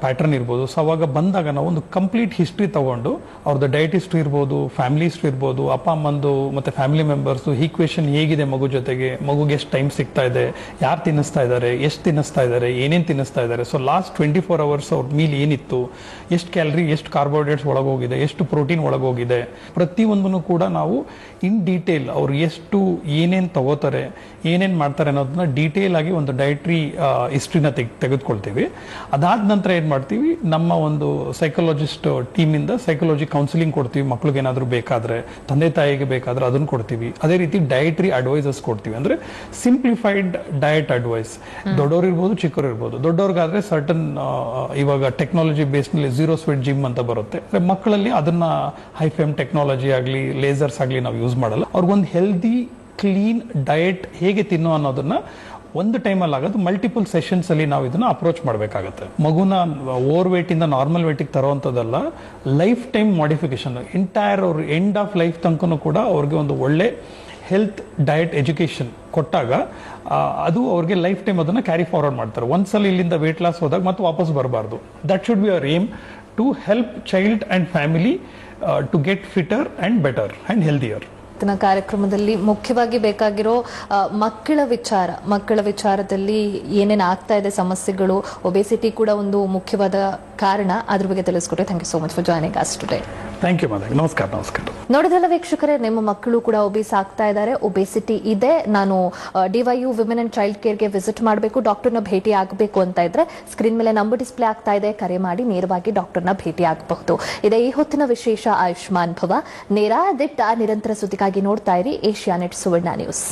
ಪ್ಯಾಟರ್ನ್ ಇರ್ಬೋದು. ಸೊ ಅವಾಗ ಬಂದಾಗ ನಾವು ಒಂದು ಕಂಪ್ಲೀಟ್ ಹಿಸ್ಟ್ರಿ ತಗೊಂಡು, ಅವ್ರದ್ದು ಡಯಟ್ ಹಿಸ್ಟ್ರಿ ಇರ್ಬೋದು ಫ್ಯಾಮಿಲಿ ಹಿಸ್ಟ್ರಿ ಇರ್ಬೋದು, ಅಪ್ಪ, ಅಮ್ಮಂದು, ಮತ್ತು ಫ್ಯಾಮಿಲಿ ಮೆಂಬರ್ಸು ಈಕ್ವೇಶನ್ ಹೇಗಿದೆ ಮಗು ಜೊತೆಗೆ, ಮಗುಗೆ ಎಷ್ಟು ಟೈಮ್ ಸಿಗ್ತಾ ಇದೆ, ಯಾರು ತಿನ್ನಿಸ್ತಾ ಇದ್ದಾರೆ ಎಷ್ಟು ತಿನ್ನಿಸ್ತಾ ಇದ್ದಾರೆ ಏನೇನು ತಿನ್ನಿಸ್ತಾ ಇದ್ದಾರೆ so last twenty four hours ಅವ್ರ ಮೀಲ್ ಏನಿತ್ತು, ಎಷ್ಟು ಕ್ಯಾಲರಿ ಎಷ್ಟು ಕಾರ್ಬೋಹೈಡ್ರೇಟ್ಸ್ ಒಳಗೋಗಿದೆ, ಎಷ್ಟು ಪ್ರೋಟೀನ್ ಒಳಗೋಗಿದೆ, ಪ್ರತಿಯೊಂದನ್ನು ಕೂಡ ನಾವು ಇನ್ ಡೀಟೇಲ್ ಅವ್ರು ಎಷ್ಟು ಏನೇನು ತಗೋತಾರೆ ಏನೇನು ಮಾಡ್ತಾರೆ ಅನ್ನೋದನ್ನ ಡೀಟೇಲ್ ಆಗಿ ಒಂದು ಡೈಟ್ರಿ ಹಿಸ್ಟ್ರಿನ ತೆಗೆ ತೆಗೆದುಕೊಳ್ತೀವಿ. ಅದಾದ ನಂತರ ಏನು ಮಾಡ್ತೀವಿ ನಮ್ಮ ಒಂದು ಸೈಕಾಲಜಿಸ್ಟ್ ಟೀಮಿಂದ ಸೈಕಾಲಜಿ ಕೌನ್ಸಿಲಿಂಗ್ ಕೊಡ್ತೀವಿ. ಮಕ್ಳಿಗೆ ಏನಾದರೂ ಬೇಕಾದ್ರೆ ತಂದೆ ತಾಯಿಗೆ ಬೇಕಾದ್ರೆ ಅದನ್ನು ಕೊಡ್ತೀವಿ. ಅದೇ ರೀತಿ ಡಯಟ್ರಿ ಅಡ್ವೈಸಸ್ ಕೊಡ್ತೀವಿ. ಅಂದ್ರೆ ಸಿಂಪ್ಲಿಫೈಡ್ ಡಯಟ್ ಅಡ್ವೈಸ್ ದೊಡ್ಡವ್ರು ಇರ್ಬೋದು ಚಿಕ್ಕವ್ರು ಇರ್ಬೋದು. ದೊಡ್ಡವ್ರಿಗಾದ್ರೆ ಸರ್ಟನ್ ಇವಾಗ ಟೆಕ್ನಾಲಜಿ ಬೇಸ್ನಲ್ಲಿ ಜೀರೋ ಸ್ವೆಟ್ ಜಿಮ್ ಅಂತ ಬರುತ್ತೆ. ಮಕ್ಕಳಲ್ಲಿ ಅದನ್ನ ಹೈಫೆಮ್ ಟೆಕ್ನಾಲಜಿ ಆಗಲಿ ಲೇಸರ್ಸ್ ಆಗಲಿ ನಾವು ಯೂಸ್ ಮಾಡಲ್ಲ. ಅವ್ರಿಗೊಂದು ಹೆಲ್ದಿ ಕ್ಲೀನ್ ಡಯಟ್ ಹೇಗೆ ತಿನ್ನು ಅನ್ನೋದನ್ನ ಒಂದು ಟೈಮಲ್ಲಿ ಆಗೋದು ಮಲ್ಟಿಪಲ್ ಸೆಷನ್ಸ್ ಅಲ್ಲಿ ನಾವು ಇದನ್ನ ಅಪ್ರೋಚ್ ಮಾಡಬೇಕಾಗುತ್ತೆ. ಮಗುನ ಓವರ್ ವೇಟ್ ಇಂದ ನಾರ್ಮಲ್ ವೇಟಿಗೆ ತರುವಂಥದ್ದಲ್ಲ ಲೈಫ್ ಟೈಮ್ ಮಾಡಿಫಿಕೇಶನ್ ಎಂಟೈರ್ ಅವ್ರ ಎಂಡ್ ಆಫ್ ಲೈಫ್ ತನಕನೂ ಕೂಡ ಅವ್ರಿಗೆ ಒಂದು ಒಳ್ಳೆ ಹೆಲ್ತ್ ಡಯಟ್ ಎಜುಕೇಶನ್ ಕೊಟ್ಟಾಗ ಅದು ಅವ್ರಿಗೆ ಲೈಫ್ ಟೈಮ್ ಅದನ್ನ ಕ್ಯಾರಿ ಫಾರ್ವರ್ಡ್ ಮಾಡ್ತಾರೆ. ಒಂದ್ಸಲ ಇಲ್ಲಿಂದ ವೇಟ್ ಲಾಸ್ ಹೋದಾಗ ಮತ್ತೆ ವಾಪಸ್ ಬರಬಾರ್ದು. That should be our aim to help child and family to get fitter and better and healthier ಇವತ್ತಿನ ಕಾರ್ಯಕ್ರಮದಲ್ಲಿ ಮುಖ್ಯವಾಗಿ ಬೇಕಾಗಿರೋ ಮಕ್ಕಳ ವಿಚಾರ. ಮಕ್ಕಳ ವಿಚಾರದಲ್ಲಿ ಏನೇನು ಆಗ್ತಾ ಇದೆ ಸಮಸ್ಯೆಗಳು? ಒಬೆಸಿಟಿ ಕೂಡ ಒಂದು ಮುಖ್ಯವಾದ ಕಾರಣ ಅದ್ರ ಬಗ್ಗೆ ತಿಳಿಸ್ಕೊಟ್ರೆ thank you so much for joining us today thank you ಮಾದಾಗ ನಮಸ್ಕಾರ ನಮಸ್ಕಾರ. ನೋಡಿದ್ರಲ್ಲ ವೀಕ್ಷಕರೇ ನಿಮ್ಮ ಮಕ್ಕಳು ಕೂಡ ಒಬೇಸ್ ಆಗ್ತಾ ಇದ್ದಾರೆ ಒಬೇಸಿಟಿ ಇದೆ. ನಾನು ಡಿವೈಯು ವಿಮೆನ್ ಅಂಡ್ ಚೈಲ್ಡ್ ಕೇರ್ಗೆ ವಿಸಿಟ್ ಮಾಡಬೇಕು ಡಾಕ್ಟರ್ನ ಭೇಟಿ ಆಗಬೇಕು ಅಂತ ಇದ್ರೆ ಸ್ಕ್ರೀನ್ ಮೇಲೆ ನಂಬರ್ ಡಿಸ್ಪ್ಲೇ ಆಗ್ತಾ ಇದೆ. ಕರೆ ಮಾಡಿ ನೇರವಾಗಿ ಡಾಕ್ಟರ್ನ ಭೇಟಿ ಆಗಬಹುದು. ಇದೇ ಈ ಹೊತ್ತಿನ ವಿಶೇಷ ಆಯುಷ್ಮಾನ್ ಭವ. ನೇರ ದಿಟ್ಟ ನಿರಂತರ ಸುದ್ದಿಗಾಗಿ ನೋಡ್ತಾ ಇರಿ ಏಷ್ಯಾನೆಟ್ ಸುವರ್ಣ ನ್ಯೂಸ್.